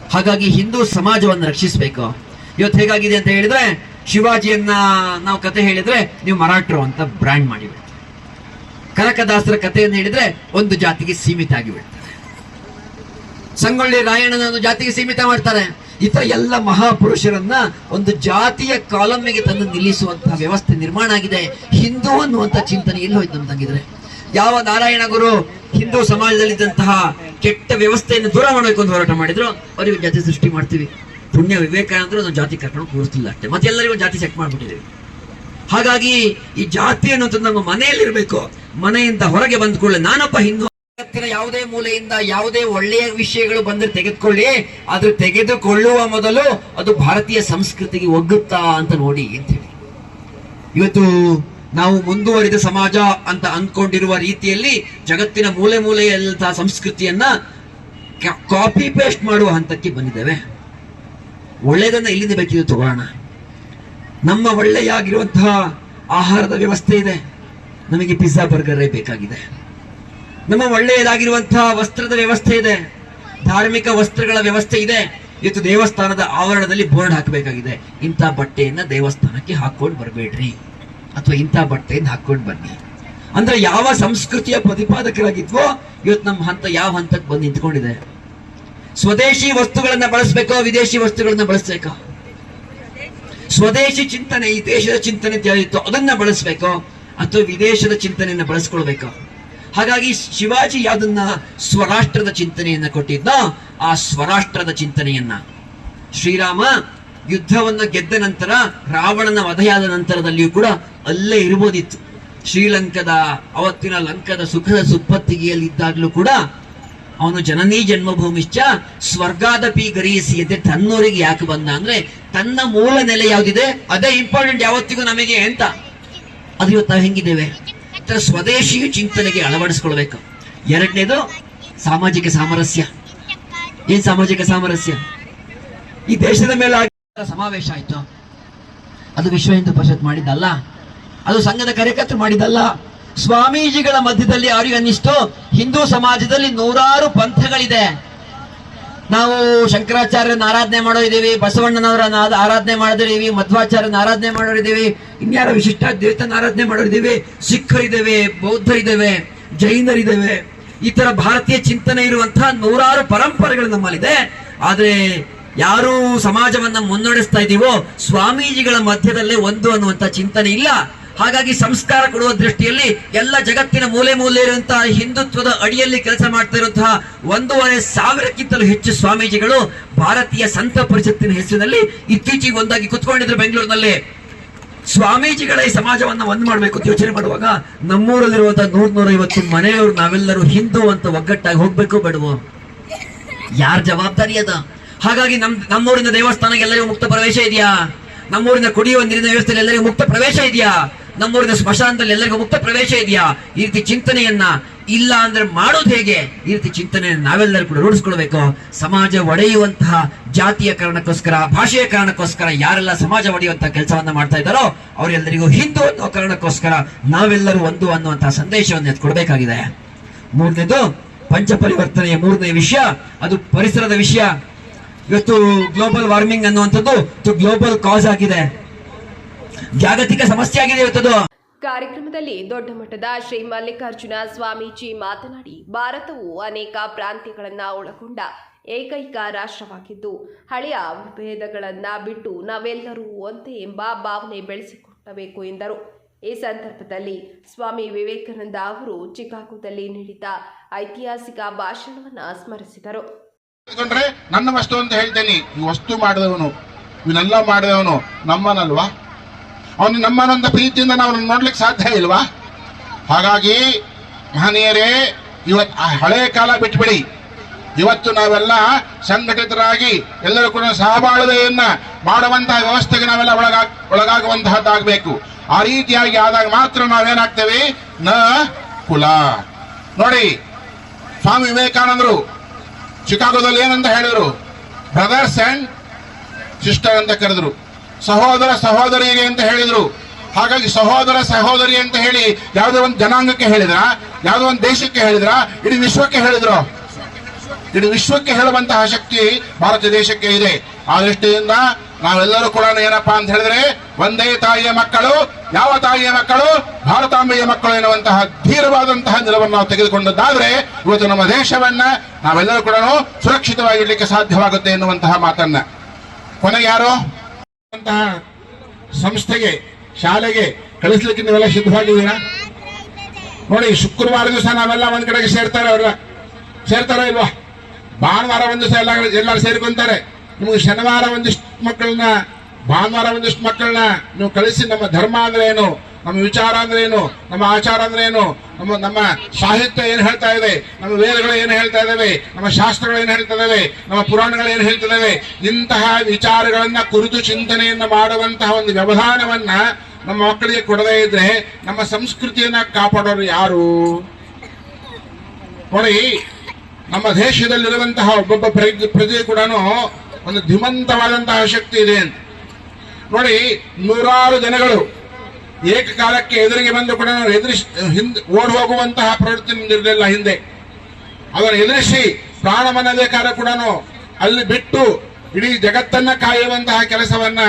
ಹಾಗಾಗಿ ಹಿಂದೂ ಸಮಾಜವನ್ನು ರಕ್ಷಿಸಬೇಕು. ಇವತ್ತು ಹೇಗಾಗಿದೆ ಅಂತ ಹೇಳಿದ್ರೆ, ಶಿವಾಜಿಯನ್ನ ನಾವು ಕತೆ ಹೇಳಿದ್ರೆ ನೀವು ಮರಾಠರು ಅಂತ ಬ್ರ್ಯಾಂಡ್ ಮಾಡಿಬಿಡ್ತೀವಿ ಕನಕದಾಸರ ಕಥೆಯನ್ನು ಹೇಳಿದ್ರೆ ಒಂದು ಜಾತಿಗೆ ಸೀಮಿತ ಆಗಿಬಿಡ್ತಾರೆ. ಸಂಗೊಳ್ಳಿ ರಾಯಣ್ಣನ ಒಂದು ಜಾತಿಗೆ ಸೀಮಿತ ಮಾಡ್ತಾರೆ. ಈ ತರ ಎಲ್ಲ ಮಹಾಪುರುಷರನ್ನ ಒಂದು ಜಾತಿಯ ಕಾಲಮ್ಮೆಗೆ ತಂದು ನಿಲ್ಲಿಸುವಂತಹ ವ್ಯವಸ್ಥೆ ನಿರ್ಮಾಣ ಆಗಿದೆ. ಹಿಂದೂ ಅನ್ನುವಂತ ಚಿಂತನೆ ಎಲ್ಲಿ ಹೋಯ್ತು ನಮ್ ತಂಗಿದ್ರೆ ಯಾವ ನಾರಾಯಣ ಗುರು ಹಿಂದೂ ಸಮಾಜದಲ್ಲಿದ್ದಂತಹ ಕೆಟ್ಟ ವ್ಯವಸ್ಥೆಯನ್ನು ದೂರ ಮಾಡಬೇಕು ಅಂತ ಹೋರಾಟ ಮಾಡಿದ್ರು. ಅವರಿಗೆ ಜಾತಿ ಸೃಷ್ಟಿ ಮಾಡ್ತೀವಿ. ಪುಣ್ಯ ವಿವೇಕಾನಂದರು ಒಂದು ಜಾತಿ ಕರ್ಕೊಂಡು ಕೂರಿಸ್ತಿಲ್ಲ ಅಷ್ಟೇ. ಮತ್ತೆ ಎಲ್ಲರಿಗೂ ಜಾತಿ ಸೆಟ್ ಮಾಡ್ಬಿಟ್ಟಿದ್ದೀವಿ. ಹಾಗಾಗಿ ಈ ಜಾತಿ ಅನ್ನೋದು ನಮ್ಮ ಮನೆಯಲ್ಲಿರ್ಬೇಕು. ಮನೆಯಿಂದ ಹೊರಗೆ ಬಂದ ಕೂಡಲೇ ನಾನೊಬ್ಬ ಹಿಂದೂ ಜಗತ್ತಿನ ಯಾವುದೇ ಮೂಲೆಯಿಂದ ಯಾವುದೇ ಒಳ್ಳೆಯ ವಿಷಯಗಳು ಬಂದ್ರೆ ತೆಗೆದುಕೊಳ್ಳಿ, ಅದು ತೆಗೆದುಕೊಳ್ಳುವ ಮೊದಲು ಅದು ಭಾರತೀಯ ಸಂಸ್ಕೃತಿಗೆ ಒಗ್ಗುತ್ತಾ ಅಂತ ನೋಡಿ ಅಂತ ಹೇಳಿ. ಇವತ್ತು ನಾವು ಮುಂದುವರಿದ ಸಮಾಜ ಅಂತ ಅಂದ್ಕೊಂಡಿರುವ ರೀತಿಯಲ್ಲಿ ಜಗತ್ತಿನ ಮೂಲೆ ಮೂಲೆಯಲ್ಲಿದ್ದ ಸಂಸ್ಕೃತಿಯನ್ನ ಕಾಪಿ ಪೇಸ್ಟ್ ಮಾಡುವ ಹಂತಕ್ಕೆ ಬಂದಿದ್ದೇವೆ. ಒಳ್ಳೆಯದನ್ನ ಇಲ್ಲಿಂದ ಬೇಕಿದ್ದು ತಗೋಣ ನಮ್ಮ ಒಳ್ಳೆಯಾಗಿರುವಂತಹ ಆಹಾರದ ವ್ಯವಸ್ಥೆ ಇದೆ. ನಮಗೆ ಪಿಜ್ಜಾ ಬರ್ಗರೇ ಬೇಕಾಗಿದೆ. ನಮ್ಮ ಒಳ್ಳೆಯದಾಗಿರುವಂತಹ ವಸ್ತ್ರದ ವ್ಯವಸ್ಥೆ ಇದೆ. ಧಾರ್ಮಿಕ ವಸ್ತ್ರಗಳ ವ್ಯವಸ್ಥೆ ಇದೆ. ಇವತ್ತು ದೇವಸ್ಥಾನದ ಆವರಣದಲ್ಲಿ ಬೋರ್ಡ್ ಹಾಕಬೇಕಾಗಿದೆ. ಇಂಥ ಬಟ್ಟೆಯನ್ನ ದೇವಸ್ಥಾನಕ್ಕೆ ಹಾಕೊಂಡು ಬರಬೇಡ್ರಿ. ಅಥವಾ ಇಂಥ ಬಟ್ಟೆಯನ್ನು ಹಾಕೊಂಡು ಬನ್ನಿ. ಅಂದ್ರೆ ಯಾವ ಸಂಸ್ಕೃತಿಯ ಪ್ರತಿಪಾದಕರಾಗಿದ್ವೋ ಇವತ್ತು ನಮ್ಮ ಹಂತ ಯಾವ ಹಂತಕ್ಕೆ ಬಂದು ನಿಂತ್ಕೊಂಡಿದೆ? ಸ್ವದೇಶಿ ವಸ್ತುಗಳನ್ನ ಬಳಸ್ಬೇಕೋ, ವಿದೇಶಿ ವಸ್ತುಗಳನ್ನ ಬಳಸ್ಬೇಕೋ? ಸ್ವದೇಶಿ ಚಿಂತನೆ, ಈ ದೇಶದ ಚಿಂತನೆ ಅಂತ ಹೇಳಿತ್ತು ಅದನ್ನ ಬಳಸ್ಬೇಕೋ ಅಥವಾ ವಿದೇಶದ ಚಿಂತನೆಯನ್ನ ಬಳಸ್ಕೊಳ್ಬೇಕೋ? ಹಾಗಾಗಿ ಶಿವಾಜಿ ಯಾವುದನ್ನ ಸ್ವರಾಷ್ಟ್ರದ ಚಿಂತನೆಯನ್ನ ಕೊಟ್ಟಿದ್ನೋ ಆ ಸ್ವರಾಷ್ಟ್ರದ ಚಿಂತನೆಯನ್ನ ಶ್ರೀರಾಮ ಯುದ್ಧವನ್ನ ಗೆದ್ದ ನಂತರ, ರಾವಣನ ವಧೆಯಾದ ನಂತರದಲ್ಲಿಯೂ ಕೂಡ ಅಲ್ಲೇ ಇರ್ಬೋದಿತ್ತು. ಶ್ರೀಲಂಕದ, ಅವತ್ತಿನ ಲಂಕದ ಸುಖದ ಸುಪ್ಪತ್ತಿಗೆಯಲ್ಲಿದ್ದಾಗಲೂ ಕೂಡ ಅವನು ಜನನೀ ಜನ್ಮಭೂಮಿಶ್ಚ ಸ್ವರ್ಗಾದಪಿ ಗರೀಸಿ ಅಂತ ತನ್ನೂರಿಗೆ ಯಾಕೆ ಬಂದ ಅಂದ್ರೆ, ತನ್ನ ಮೂಲ ನೆಲೆ ಯಾವುದಿದೆ, ಅದೇ ಇಂಪಾರ್ಟೆಂಟ್ ಯಾವತ್ತಿಗೂ ನಮಗೆ ಅಂತ. ಅದು ಇವತ್ತು ನಾವು ಹೆಂಗಿದ್ದೇವೆ? ತರ ಸ್ವದೇಶಿ ಚಿಂತನೆಗೆ ಅಳವಡಿಸ್ಕೊಳ್ಬೇಕು ಎರಡನೇದು ಸಾಮಾಜಿಕ ಸಾಮರಸ್ಯ. ಏನ್ ಸಾಮಾಜಿಕ ಸಾಮರಸ್ಯ? ಈ ದೇಶದ ಮೇಲೆ ಸಮಾವೇಶ ಆಯ್ತು. ಅದು ವಿಶ್ವ ಹಿಂದೂ ಪರಿಷತ್ ಮಾಡಿದ್ದಲ್ಲ. ಅದು ಸಂಘದ ಕಾರ್ಯಕರ್ತರು ಮಾಡಿದ್ದಲ್ಲ. ಸ್ವಾಮೀಜಿಗಳ ಮಧ್ಯದಲ್ಲಿ ಅವರಿಗೆ ಅನ್ನಿಸ್ತು? ಹಿಂದೂ ಸಮಾಜದಲ್ಲಿ ನೂರಾರು ಪಂಥಗಳಿದೆ. ನಾವು ಶಂಕರಾಚಾರ್ಯನ ಆರಾಧನೆ ಮಾಡೋರಿದ್ದೀವಿ ಬಸವಣ್ಣನವರ ನಾ- ಆರಾಧನೆ ಮಾಡೋರಿದ್ದೀವಿ ಮಧ್ವಾಚಾರ್ಯನ ಆರಾಧನೆ ಮಾಡೋರಿದ್ದೀವಿ ಇನ್ಯಾರ ವಿಶಿಷ್ಟ ದೇವತನ ಆರಾಧನೆ ಮಾಡೋರಿದ್ದೀವಿ ಸಿಖ್ಖರಿದ್ದೇವೆ, ಬೌದ್ಧರಿದ್ದೇವೆ, ಜೈನರಿದ್ದೇವೆ, ಈ ತರ ಭಾರತೀಯ ಚಿಂತನೆ ಇರುವಂತಹ ನೂರಾರು ಪರಂಪರೆಗಳು ನಮ್ಮಲ್ಲಿದೆ. ಆದ್ರೆ ಯಾರು ಸಮಾಜವನ್ನ ಮುನ್ನಡೆಸ್ತಾ ಇದ್ದೀವೋ ಸ್ವಾಮೀಜಿಗಳ ಮಧ್ಯದಲ್ಲೇ ಒಂದು ಅನ್ನುವಂತ ಚಿಂತನೆ ಇಲ್ಲ. ಹಾಗಾಗಿ ಸಂಸ್ಕಾರ ಕೊಡುವ ದೃಷ್ಟಿಯಲ್ಲಿ ಎಲ್ಲ ಜಗತ್ತಿನ ಮೂಲೆ ಮೂಲೆ ಇರುವಂತಹ ಹಿಂದುತ್ವದ ಅಡಿಯಲ್ಲಿ ಕೆಲಸ ಮಾಡ್ತಾ ಇರುವಂತಹ ಒಂದೂವರೆ ಸಾವಿರಕ್ಕಿಂತಲೂ ಹೆಚ್ಚು ಸ್ವಾಮೀಜಿಗಳು ಭಾರತೀಯ ಸಂತ ಪರಿಷತ್ತಿನ ಹೆಸರಿನಲ್ಲಿ ಇತ್ತೀಚೆಗೆ ಒಂದಾಗಿ ಕುತ್ಕೊಂಡಿದ್ರು ಬೆಂಗಳೂರಿನಲ್ಲಿ. ಸ್ವಾಮೀಜಿಗಳ ಈ ಸಮಾಜವನ್ನ ಒಂದ್ ಮಾಡ್ಬೇಕು ಅಂತ ಯೋಚನೆ ಮಾಡುವಾಗ ನಮ್ಮೂರಲ್ಲಿರುವಂತಹ ನೂರ್ ನೂರ ಐವತ್ತು ಮನೆಯವರು ನಾವೆಲ್ಲರೂ ಹಿಂದೂ ಅಂತ ಒಗ್ಗಟ್ಟಾಗಿ ಹೋಗ್ಬೇಕು ಬೇಡವು? ಯಾರ ಜವಾಬ್ದಾರಿ ಅದ? ಹಾಗಾಗಿ ನಮ್ ನಮ್ಮೂರಿನ ದೇವಸ್ಥಾನಕ್ಕೆ ಎಲ್ಲರಿಗೂ ಮುಕ್ತ ಪ್ರವೇಶ ಇದೆಯಾ? ನಮ್ಮೂರಿನ ಕುಡಿಯುವ ನೀರಿನ ವ್ಯವಸ್ಥೆಯಲ್ಲಿ ಎಲ್ಲರಿಗೂ ಮುಕ್ತ ಪ್ರವೇಶ ಇದೆಯಾ? ನಮ್ಮೂರಿನ ಸ್ಮಶಾನದಲ್ಲಿ ಎಲ್ಲರಿಗೂ ಮುಕ್ತ ಪ್ರವೇಶ ಇದೆಯಾ? ಈ ರೀತಿ ಚಿಂತನೆಯನ್ನ ಇಲ್ಲ ಅಂದ್ರೆ ಮಾಡೋದು ಹೇಗೆ? ಈ ರೀತಿ ಚಿಂತನೆಯನ್ನು ನಾವೆಲ್ಲರೂ ಕೂಡ ರೂಢಿಸ್ಕೊಳ್ಬೇಕು. ಸಮಾಜ ಒಡೆಯುವಂತಹ ಜಾತಿಯ ಕಾರಣಕ್ಕೋಸ್ಕರ, ಭಾಷೆಯ ಕಾರಣಕ್ಕೋಸ್ಕರ ಯಾರೆಲ್ಲ ಸಮಾಜ ಒಡೆಯುವಂತಹ ಕೆಲಸವನ್ನ ಮಾಡ್ತಾ ಇದ್ದಾರೋ ಅವರೆಲ್ಲರಿಗೂ ಹಿಂದೂ ಅನ್ನೋ ಕಾರಣಕ್ಕೋಸ್ಕರ ನಾವೆಲ್ಲರೂ ಒಂದು ಅನ್ನುವಂತಹ ಸಂದೇಶವನ್ನು ಕೊಡಬೇಕಾಗಿದೆ. ಮೂರನೇದು ಪಂಚ ಪರಿವರ್ತನೆಯ ಮೂರನೇ ವಿಷಯ, ಅದು ಪರಿಸರದ ವಿಷಯ. ಇವತ್ತು ಗ್ಲೋಬಲ್ ವಾರ್ಮಿಂಗ್ ಅನ್ನುವಂಥದ್ದು ಗ್ಲೋಬಲ್ ಕಾಸ್ ಆಗಿದೆ. ಜಾಗತಿಕ ಸಮಸ್ಯೆ ಆಗಿದೆ ಇವತ್ತದು. ಕಾರ್ಯಕ್ರಮದಲ್ಲಿ ದೊಡ್ಡ ಮಟ್ಟದ ಶ್ರೀ ಮಲ್ಲಿಕಾರ್ಜುನ ಸ್ವಾಮೀಜಿ ಮಾತನಾಡಿ ಭಾರತವು ಅನೇಕ ಪ್ರಾಂತ್ಯಗಳನ್ನು ಒಳಗೊಂಡ ಏಕೈಕ ರಾಷ್ಟ್ರವಾಗಿದ್ದು ಹಳೆಯ ವಿಭೇದಗಳನ್ನು ಬಿಟ್ಟು ನಾವೆಲ್ಲರೂ ಒಂದೇ ಎಂಬ ಭಾವನೆ ಬೆಳೆಸಿಕೊಳ್ಳಬೇಕು ಎಂದರು. ಈ ಸಂದರ್ಭದಲ್ಲಿ ಸ್ವಾಮಿ ವಿವೇಕಾನಂದ ಅವರು ಚಿಕಾಗೋದಲ್ಲಿ ನೀಡಿದ ಐತಿಹಾಸಿಕ ಭಾಷಣವನ್ನು ಸ್ಮರಿಸಿದರು. ನನ್ನ ವಸ್ತು ಅಂತ ಹೇಳ್ತೇನೆ ಈ ವಸ್ತು ಮಾಡಿದವನು ಇವನ್ನೆಲ್ಲ ಮಾಡಿದವನು ನಮ್ಮನಲ್ವಾ? ಅವನು ನಮ್ಮನೊಂದು ಪ್ರೀತಿಯಿಂದ ನಾವು ನೋಡ್ಲಿಕ್ಕೆ ಸಾಧ್ಯ ಇಲ್ವಾ? ಹಾಗಾಗಿ, ಮಹನೀಯರೇ ಇವತ್ತು ಆ ಹಳೆ ಕಾಲ ಬಿಟ್ಬಿಡಿ. ಇವತ್ತು ನಾವೆಲ್ಲ ಸಂಘಟಿತರಾಗಿ ಎಲ್ಲರೂ ಕೂಡ ಸಹಬಾಳ್ವೆಯನ್ನ ಮಾಡುವಂತಹ ವ್ಯವಸ್ಥೆಗೆ ನಾವೆಲ್ಲ ಒಳಗಾಗ ಒಳಗಾಗುವಂತಹದ್ದಾಗಬೇಕು. ಆ ರೀತಿಯಾಗಿ ಆದಾಗ ಮಾತ್ರ ನಾವೇನಾಗ್ತೇವೆ? ನ ಕುಲ. ನೋಡಿ, ಸ್ವಾಮಿ ವಿವೇಕಾನಂದರು ಚಿಕಾಗೋದಲ್ಲಿ ಏನಂತ ಹೇಳಿದ್ರು? ಬ್ರದರ್ಸ್ ಅಂಡ್ ಸಿಸ್ಟರ್ ಅಂತ ಕರೆದ್ರು. ಸಹೋದರ ಸಹೋದರಿಯರಿಗೆ ಅಂತ ಹೇಳಿದ್ರು. ಹಾಗಾಗಿ ಸಹೋದರ ಸಹೋದರಿ ಅಂತ ಹೇಳಿ ಯಾವುದೋ ಒಂದು ಜನಾಂಗಕ್ಕೆ ಹೇಳಿದ್ರ, ಯಾವುದೋ ಒಂದು ದೇಶಕ್ಕೆ ಹೇಳಿದ್ರ, ಇಡೀ ವಿಶ್ವಕ್ಕೆ ಹೇಳಿದ್ರು. ಇಡೀ ವಿಶ್ವಕ್ಕೆ ಹೇಳುವಂತಹ ಶಕ್ತಿ ಭಾರತ ದೇಶಕ್ಕೆ ಇದೆ. ಆ ದೃಷ್ಟಿಯಿಂದ ನಾವೆಲ್ಲರೂ ಕೂಡ ಏನಪ್ಪಾ ಅಂತ ಹೇಳಿದ್ರೆ, ಒಂದೇ ತಾಯಿಯ ಮಕ್ಕಳು, ಯಾವ ತಾಯಿಯ ಮಕ್ಕಳು? ಭಾರತಾಂಬೆಯ ಮಕ್ಕಳು ಎನ್ನುವಂತಹ ಧೀರವಾದಂತಹ ನಿಲುವನ್ನು ನಾವು ತೆಗೆದುಕೊಂಡದ್ದಾದ್ರೆ ಇವತ್ತು ನಮ್ಮ ದೇಶವನ್ನ ನಾವೆಲ್ಲರೂ ಕೂಡ ಸುರಕ್ಷಿತವಾಗಿಡ್ಲಿಕ್ಕೆ ಸಾಧ್ಯವಾಗುತ್ತೆ ಎನ್ನುವಂತಹ ಮಾತನ್ನ. ಕೊನೆಗೆ ಯಾರು? ಸಂಸ್ಥೆಗೆ, ಶಾಲೆಗೆ ಕಳಿಸ್ಲಿಕ್ಕೆ ನೀವೆಲ್ಲ ಸಿದ್ಧವಾಗಿದ್ದೀರಾ? ನೋಡಿ, ಶುಕ್ರವಾರ ದಿವಸ ನಾವೆಲ್ಲ ಒಂದ್ ಕಡೆಗೆ ಸೇರ್ತಾರೆ ಅವ್ರ ಸೇರ್ತಾರೋ ಇಲ್ವಾ? ಭಾನುವಾರ ಒಂದು ದಿವಸ ಎಲ್ಲ ಎಲ್ಲರೂ ಸೇರ್ಕೊಂತಾರೆ. ನಿಮಗೆ ಶನಿವಾರ ಒಂದಿಷ್ಟು ಮಕ್ಕಳನ್ನ ಭಾನುವಾರ ಒಂದಿಷ್ಟು ಮಕ್ಕಳನ್ನ ನೀವು ಕಳಿಸಿ ನಮ್ಮ ಧರ್ಮ ಅಂದ್ರೆ ಏನು ನಮ್ಮ ವಿಚಾರ ಅಂದ್ರೆ ಏನು? ನಮ್ಮ ಆಚಾರ ಅಂದ್ರೆ ಏನು? ನಮ್ಮ ನಮ್ಮ ಸಾಹಿತ್ಯ ಏನು ಹೇಳ್ತಾ ಇದೆ? ನಮ್ಮ ವೇದಗಳು ಏನು ಹೇಳ್ತಾ ಇದ್ದಾವೆ ನಮ್ಮ ಶಾಸ್ತ್ರಗಳು ಏನು ಹೇಳ್ತಾ ಇದ್ದಾವೆ ನಮ್ಮ ಪುರಾಣಗಳು ಏನು ಹೇಳ್ತಿದ್ದಾವೆ ಇಂತಹ ವಿಚಾರಗಳನ್ನ ಕುರಿತು ಚಿಂತನೆಯನ್ನ ಮಾಡುವಂತಹ ಒಂದು ವ್ಯವಧಾನವನ್ನ ನಮ್ಮ ಮಕ್ಕಳಿಗೆ ಕೊಡದೇ ಇದ್ರೆ ನಮ್ಮ ಸಂಸ್ಕೃತಿಯನ್ನ ಕಾಪಾಡೋರು ಯಾರು? ನೋಡಿ, ನಮ್ಮ ದೇಶದಲ್ಲಿರುವಂತಹ ಒಬ್ಬೊಬ್ಬ ಪ್ರಜೆ ಕೂಡ ಒಂದು ಧಿಮಂತವಾದಂತಹ ಶಕ್ತಿ ಇದೆ ಅಂತ. ನೋಡಿ, ನೂರಾರು ಜನಗಳು ಏಕಕಾಲಕ್ಕೆ ಎದುರಿಗೆ ಬಂದು ಕೂಡ ಎದುರಿಸಿ ಹಿಂದೆ, ಓಡಿ ಹೋಗುವಂತಹ ಪ್ರವೃತ್ತಿ ನಿಂದಿರಲಿಲ್ಲ ಹಿಂದೆ. ಅದನ್ನು ಎದುರಿಸಿ ಪ್ರಾಣ ಕಾಲ ಕೂಡ ಅಲ್ಲಿ ಬಿಟ್ಟು ಇಡೀ ಜಗತ್ತನ್ನ ಕಾಯುವಂತಹ ಕೆಲಸವನ್ನ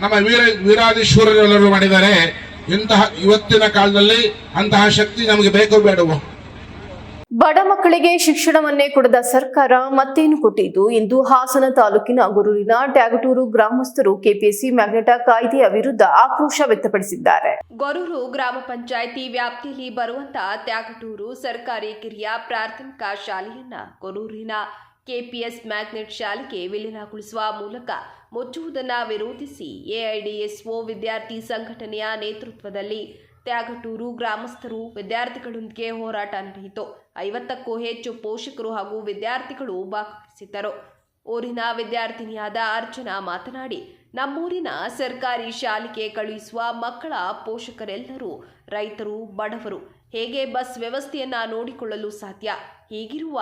ನಮ್ಮ ವೀರ, ವೀರಾದಿಶ್ವರರೆಲ್ಲರೂ ಮಾಡಿದ್ದಾರೆ. ಇಂತಹ ಇವತ್ತಿನ ಕಾಲದಲ್ಲಿ ಅಂತಹ ಶಕ್ತಿ ನಮಗೆ ಬೇಕು ಬೇಡವೋ? ಬಡ ಮಕ್ಕಳಿಗೆ ಶಿಕ್ಷಣವನ್ನೇ ಕೊಡದ ಸರ್ಕಾರ ಮತ್ತೇನು ಕೊಟ್ಟಿದ್ದು? ಎಂದು ಹಾಸನ ತಾಲೂಕಿನ ಗುರೂರಿನ ಟ್ಯಾಗಟೂರು ಗ್ರಾಮಸ್ಥರು ಕೆಪಿಎಸ್ಸಿ ಮ್ಯಾಗ್ನೆಟಾ ಕಾಯ್ದೆಯ ವಿರುದ್ಧ ಆಕ್ರೋಶ ವ್ಯಕ್ತಪಡಿಸಿದ್ದಾರೆ. ಗೊರೂರು ಗ್ರಾಮ ಪಂಚಾಯಿತಿ ವ್ಯಾಪ್ತಿಯಲ್ಲಿ ಬರುವಂತಹ ತ್ಯಾಗಟೂರು ಸರ್ಕಾರಿ ಕಿರಿಯ ಪ್ರಾಥಮಿಕ ಶಾಲೆಯನ್ನ ಗೊರೂರಿನ ಕೆಪಿಎಸ್ ಮ್ಯಾಗ್ನೆಟ್ ಶಾಲೆಗೆ ವಿಲೀನಗೊಳಿಸುವ ಮೂಲಕ ಮುಚ್ಚುವುದನ್ನು ವಿರೋಧಿಸಿ ಎಐಡಿಎಸ್ಒ ವಿದ್ಯಾರ್ಥಿ ಸಂಘಟನೆಯ ನೇತೃತ್ವದಲ್ಲಿ ತ್ಯಾಗಟೂರು ಗ್ರಾಮಸ್ಥರು ವಿದ್ಯಾರ್ಥಿಗಳೊಂದಿಗೆ ಹೋರಾಟ ನಡೆಯಿತು. ಐವತ್ತಕ್ಕೂ ಹೆಚ್ಚು ಪೋಷಕರು ಹಾಗೂ ವಿದ್ಯಾರ್ಥಿಗಳು ಭಾಗವಹಿಸಿದ್ದರು. ಊರಿನ ವಿದ್ಯಾರ್ಥಿನಿಯಾದ ಅರ್ಚನಾ ಮಾತನಾಡಿ, ನಮ್ಮೂರಿನ ಸರ್ಕಾರಿ ಶಾಲೆಗೆ ಕಳುಹಿಸುವ ಮಕ್ಕಳ ಪೋಷಕರೆಲ್ಲರೂ ರೈತರು, ಬಡವರು, ಹೇಗೆ ಬಸ್ ವ್ಯವಸ್ಥೆಯನ್ನು ನೋಡಿಕೊಳ್ಳಲು ಸಾಧ್ಯ? ಹೀಗಿರುವ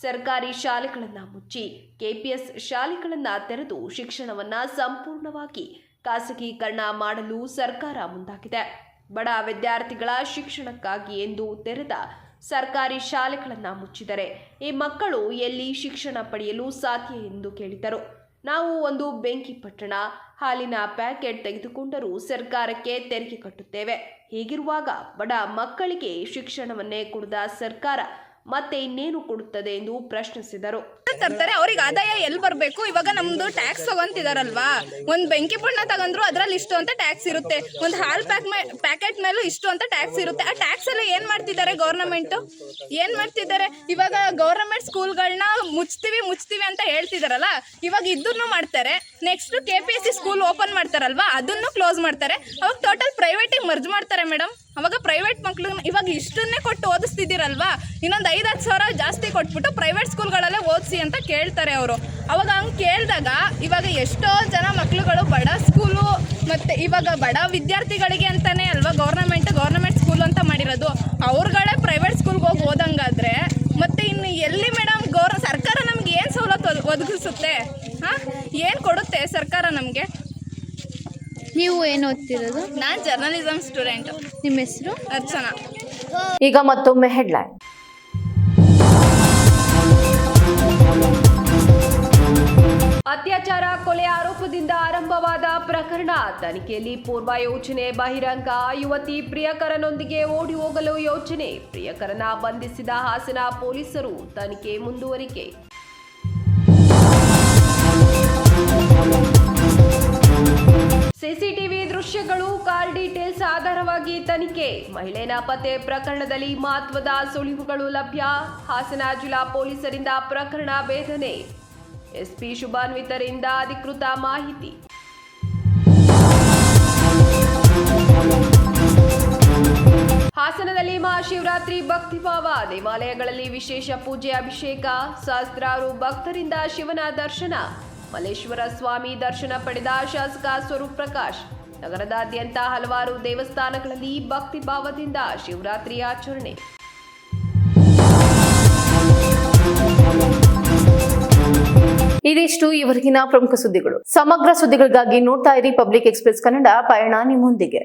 ಸರ್ಕಾರಿ ಶಾಲೆಗಳನ್ನು ಮುಚ್ಚಿ, ಕೆಪಿಎಸ್ ಶಾಲೆಗಳನ್ನು ತೆರೆದು ಶಿಕ್ಷಣವನ್ನು ಸಂಪೂರ್ಣವಾಗಿ ಖಾಸಗೀಕರಣ ಮಾಡಲು ಸರ್ಕಾರ ಮುಂದಾಗಿದೆ. ಬಡ ವಿದ್ಯಾರ್ಥಿಗಳ ಶಿಕ್ಷಣಕ್ಕಾಗಿ ಎಂದು ತೆರೆದ ಸರ್ಕಾರಿ ಶಾಲೆಗಳನ್ನು ಮುಚ್ಚಿದರೆ ಈ ಮಕ್ಕಳು ಎಲ್ಲಿ ಶಿಕ್ಷಣ ಪಡೆಯಲು ಸಾಧ್ಯ ಎಂದು ಕೇಳಿದರು. ನಾವು ಒಂದು ಬೆಂಕಿ ಪಟ್ಟಣ, ಹಾಲಿನ ಪ್ಯಾಕೆಟ್ ತೆಗೆದುಕೊಂಡರೂ ಸರ್ಕಾರಕ್ಕೆ ತೆರಿಗೆ ಕಟ್ಟುತ್ತೇವೆ. ಹೀಗಿರುವಾಗ ಬಡ ಮಕ್ಕಳಿಗೆ ಶಿಕ್ಷಣವನ್ನೇ ಕೊಡದ ಸರ್ಕಾರ ಮತ್ತೆ ಇನ್ನೇನು ಕೊಡುತ್ತದೆ ಎಂದು ಪ್ರಶ್ನಿಸಿದರು. ತರ್ತಾರೆ, ಅವ್ರಿಗೆ ಆದಾಯ ಎಲ್ಲಿ ಬರಬೇಕು? ಇವಾಗ ನಮ್ದು ಟ್ಯಾಕ್ಸ್ ತಗೊಂತಿದಾರಲ್ವಾ? ಒಂದು ಬೆಂಕಿ ಪುಣ್ಣ ತಗೊಂಡ್ರು ಅದ್ರಲ್ಲಿ ಇಷ್ಟು ಅಂತ ಟ್ಯಾಕ್ಸ್ ಇರುತ್ತೆ. ಒಂದು ಹಾಲ್ ಪ್ಯಾಕ್ ಪ್ಯಾಕೆಟ್ ಮೇಲೂ ಇಷ್ಟು ಅಂತ ಟ್ಯಾಕ್ಸ್ ಇರುತ್ತೆ. ಆ ಟ್ಯಾಕ್ಸ್ ಎಲ್ಲ ಏನ್ ಮಾಡ್ತಿದ್ದಾರೆ ಗೌರ್ನಮೆಂಟ್ ಏನ್ ಮಾಡ್ತಿದ್ದಾರೆ? ಇವಾಗ ಗೌರ್ನಮೆಂಟ್ ಸ್ಕೂಲ್ಗಳನ್ನ ಮುಚ್ತೀವಿ ಮುಚ್ತೀವಿ ಅಂತ ಹೇಳ್ತಿದಾರಲ್ಲ, ಇವಾಗ ಇದನ್ನು ಮಾಡ್ತಾರೆ. Next K P S C school open ಮಾಡ್ತಾರಲ್ವಾ, ಅದನ್ನು ಕ್ಲೋಸ್ ಮಾಡ್ತಾರೆ. ಅವಾಗ ಟೋಟಲ್ ಪ್ರೈವೇಟಿಗೆ ಮರ್ಜ್ ಮಾಡ್ತಾರೆ ಮೇಡಮ್ ಅವಾಗ ಪ್ರೈವೇಟ್ ಮಕ್ಳು ಇವಾಗ ಇಷ್ಟನ್ನೇ ಕೊಟ್ಟು ಓದಿಸ್ತಿದ್ದೀರಲ್ವಾ? ಇನ್ನೊಂದು ಐದು ಹತ್ತು ಸಾವಿರ ಜಾಸ್ತಿ ಕೊಟ್ಬಿಟ್ಟು ಪ್ರೈವೇಟ್ ಸ್ಕೂಲ್ಗಳಲ್ಲೇ ಓದಿಸಿ ಅಂತ ಕೇಳ್ತಾರೆ ಅವರು. ಅವಾಗ ಹಂಗೆ ಕೇಳಿದಾಗ ಇವಾಗ ಎಷ್ಟೋ ಜನ ಮಕ್ಳುಗಳು ಬಡ ಸ್ಕೂಲು ಮತ್ತು ಇವಾಗ ಬಡ ವಿದ್ಯಾರ್ಥಿಗಳಿಗೆ ಅಂತಲೇ ಅಲ್ವಾ ಗೌರ್ನಮೆಂಟ್ ಗೌರ್ನಮೆಂಟ್ ಸ್ಕೂಲ್ ಅಂತ ಮಾಡಿರೋದು. ಅವ್ರುಗಳೇ ಪ್ರೈವೇಟ್ ಸ್ಕೂಲ್ಗೆ ಹೋಗಿ ಓದಂಗಾದ್ರೆ ಮತ್ತೆ ಇನ್ನು ಎಲ್ಲಿ ಮೇಡಮ್ ಗೌರ್, ಸರ್ಕಾರ ನಮ್ಗೆ ಏನು ಸವಲತ್ತು ಒದಗಿಸುತ್ತೆ? ಹಾಂ? ಏನು ಕೊಡುತ್ತೆ ಸರ್ಕಾರ ನಮಗೆ? ನೀವು ಏನು ಓದ್ತಿರೋದು? ನಾನು ಜರ್ನಲಿಸಮ್ ಸ್ಟೂಡೆಂಟ್ ನಿಮ್ಮ ಹೆಸರು? ಅರ್ಚನಾ. ಈಗ ಮತ್ತೊಮ್ಮೆ ಹೆಡ್ಲೈನ್ ಅತ್ಯಾಚಾರ ಕೊಲೆ ಆರೋಪದಿಂದ ಆರಂಭವಾದ ಪ್ರಕರಣ ತನಿಖೆಯಲ್ಲಿ ಪೂರ್ವ ಯೋಚನೆ ಬಹಿರಂಗ ಯುವತಿ ಪ್ರಿಯಕರನೊಂದಿಗೆ ಓಡಿ ಹೋಗಲು ಯೋಚನೆ ಪ್ರಿಯಕರನ ಬಂಧಿಸಿದ ಹಾಸನ ಪೊಲೀಸರು ತನಿಖೆ ಮುಂದುವರಿಕೆ. ಆಧಾರವಾಗಿ ತನಿಖೆ. ಮಹಿಳೆ ನಾಪತ್ತೆ ಪ್ರಕರಣದಲ್ಲಿ ಮಹತ್ವದ ಸುಳಿವುಗಳು ಲಭ್ಯ. ಹಾಸನ ಜಿಲ್ಲಾ ಪೊಲೀಸರಿಂದ ಪ್ರಕರಣ ಭೇದನೆ ಎಸ್ಪಿ ಶುಭಾನ್ವಿತರಿಂದ ಅಧಿಕೃತ ಮಾಹಿತಿ. ಹಾಸನದಲ್ಲಿ ಮಹಾಶಿವರಾತ್ರಿ ಭಕ್ತಿಭಾವ. ದೇವಾಲಯಗಳಲ್ಲಿ ವಿಶೇಷ ಪೂಜೆ, ಅಭಿಷೇಕ. ಸಹಸ್ರಾರು ಭಕ್ತರಿಂದ ಶಿವನ ದರ್ಶನ. ಮಲ್ಲೇಶ್ವರ ಸ್ವಾಮಿ ದರ್ಶನ ಪಡೆದ ಶಾಸಕ ಸ್ವರೂಪ್ ಪ್ರಕಾಶ್. ನಗರದಾದ್ಯಂತ ಹಲವಾರು ದೇವಸ್ಥಾನಗಳಲ್ಲಿ ಭಕ್ತಿ ಭಾವದಿಂದ ಶಿವರಾತ್ರಿ ಆಚರಣೆ. ಇದಿಷ್ಟು ಇವರೆಗಿನ ಪ್ರಮುಖ ಸುದ್ದಿಗಳು. ಸಮಗ್ರ ಸುದ್ದಿಗಳಿಗಾಗಿ ನೋಡ್ತಾ ಇರಿ ಪಬ್ಲಿಕ್ ಎಕ್ಸ್ಪ್ರೆಸ್ ಕನ್ನಡ ಪಯಣ ನಿಮ್ಮೊಂದಿಗೆ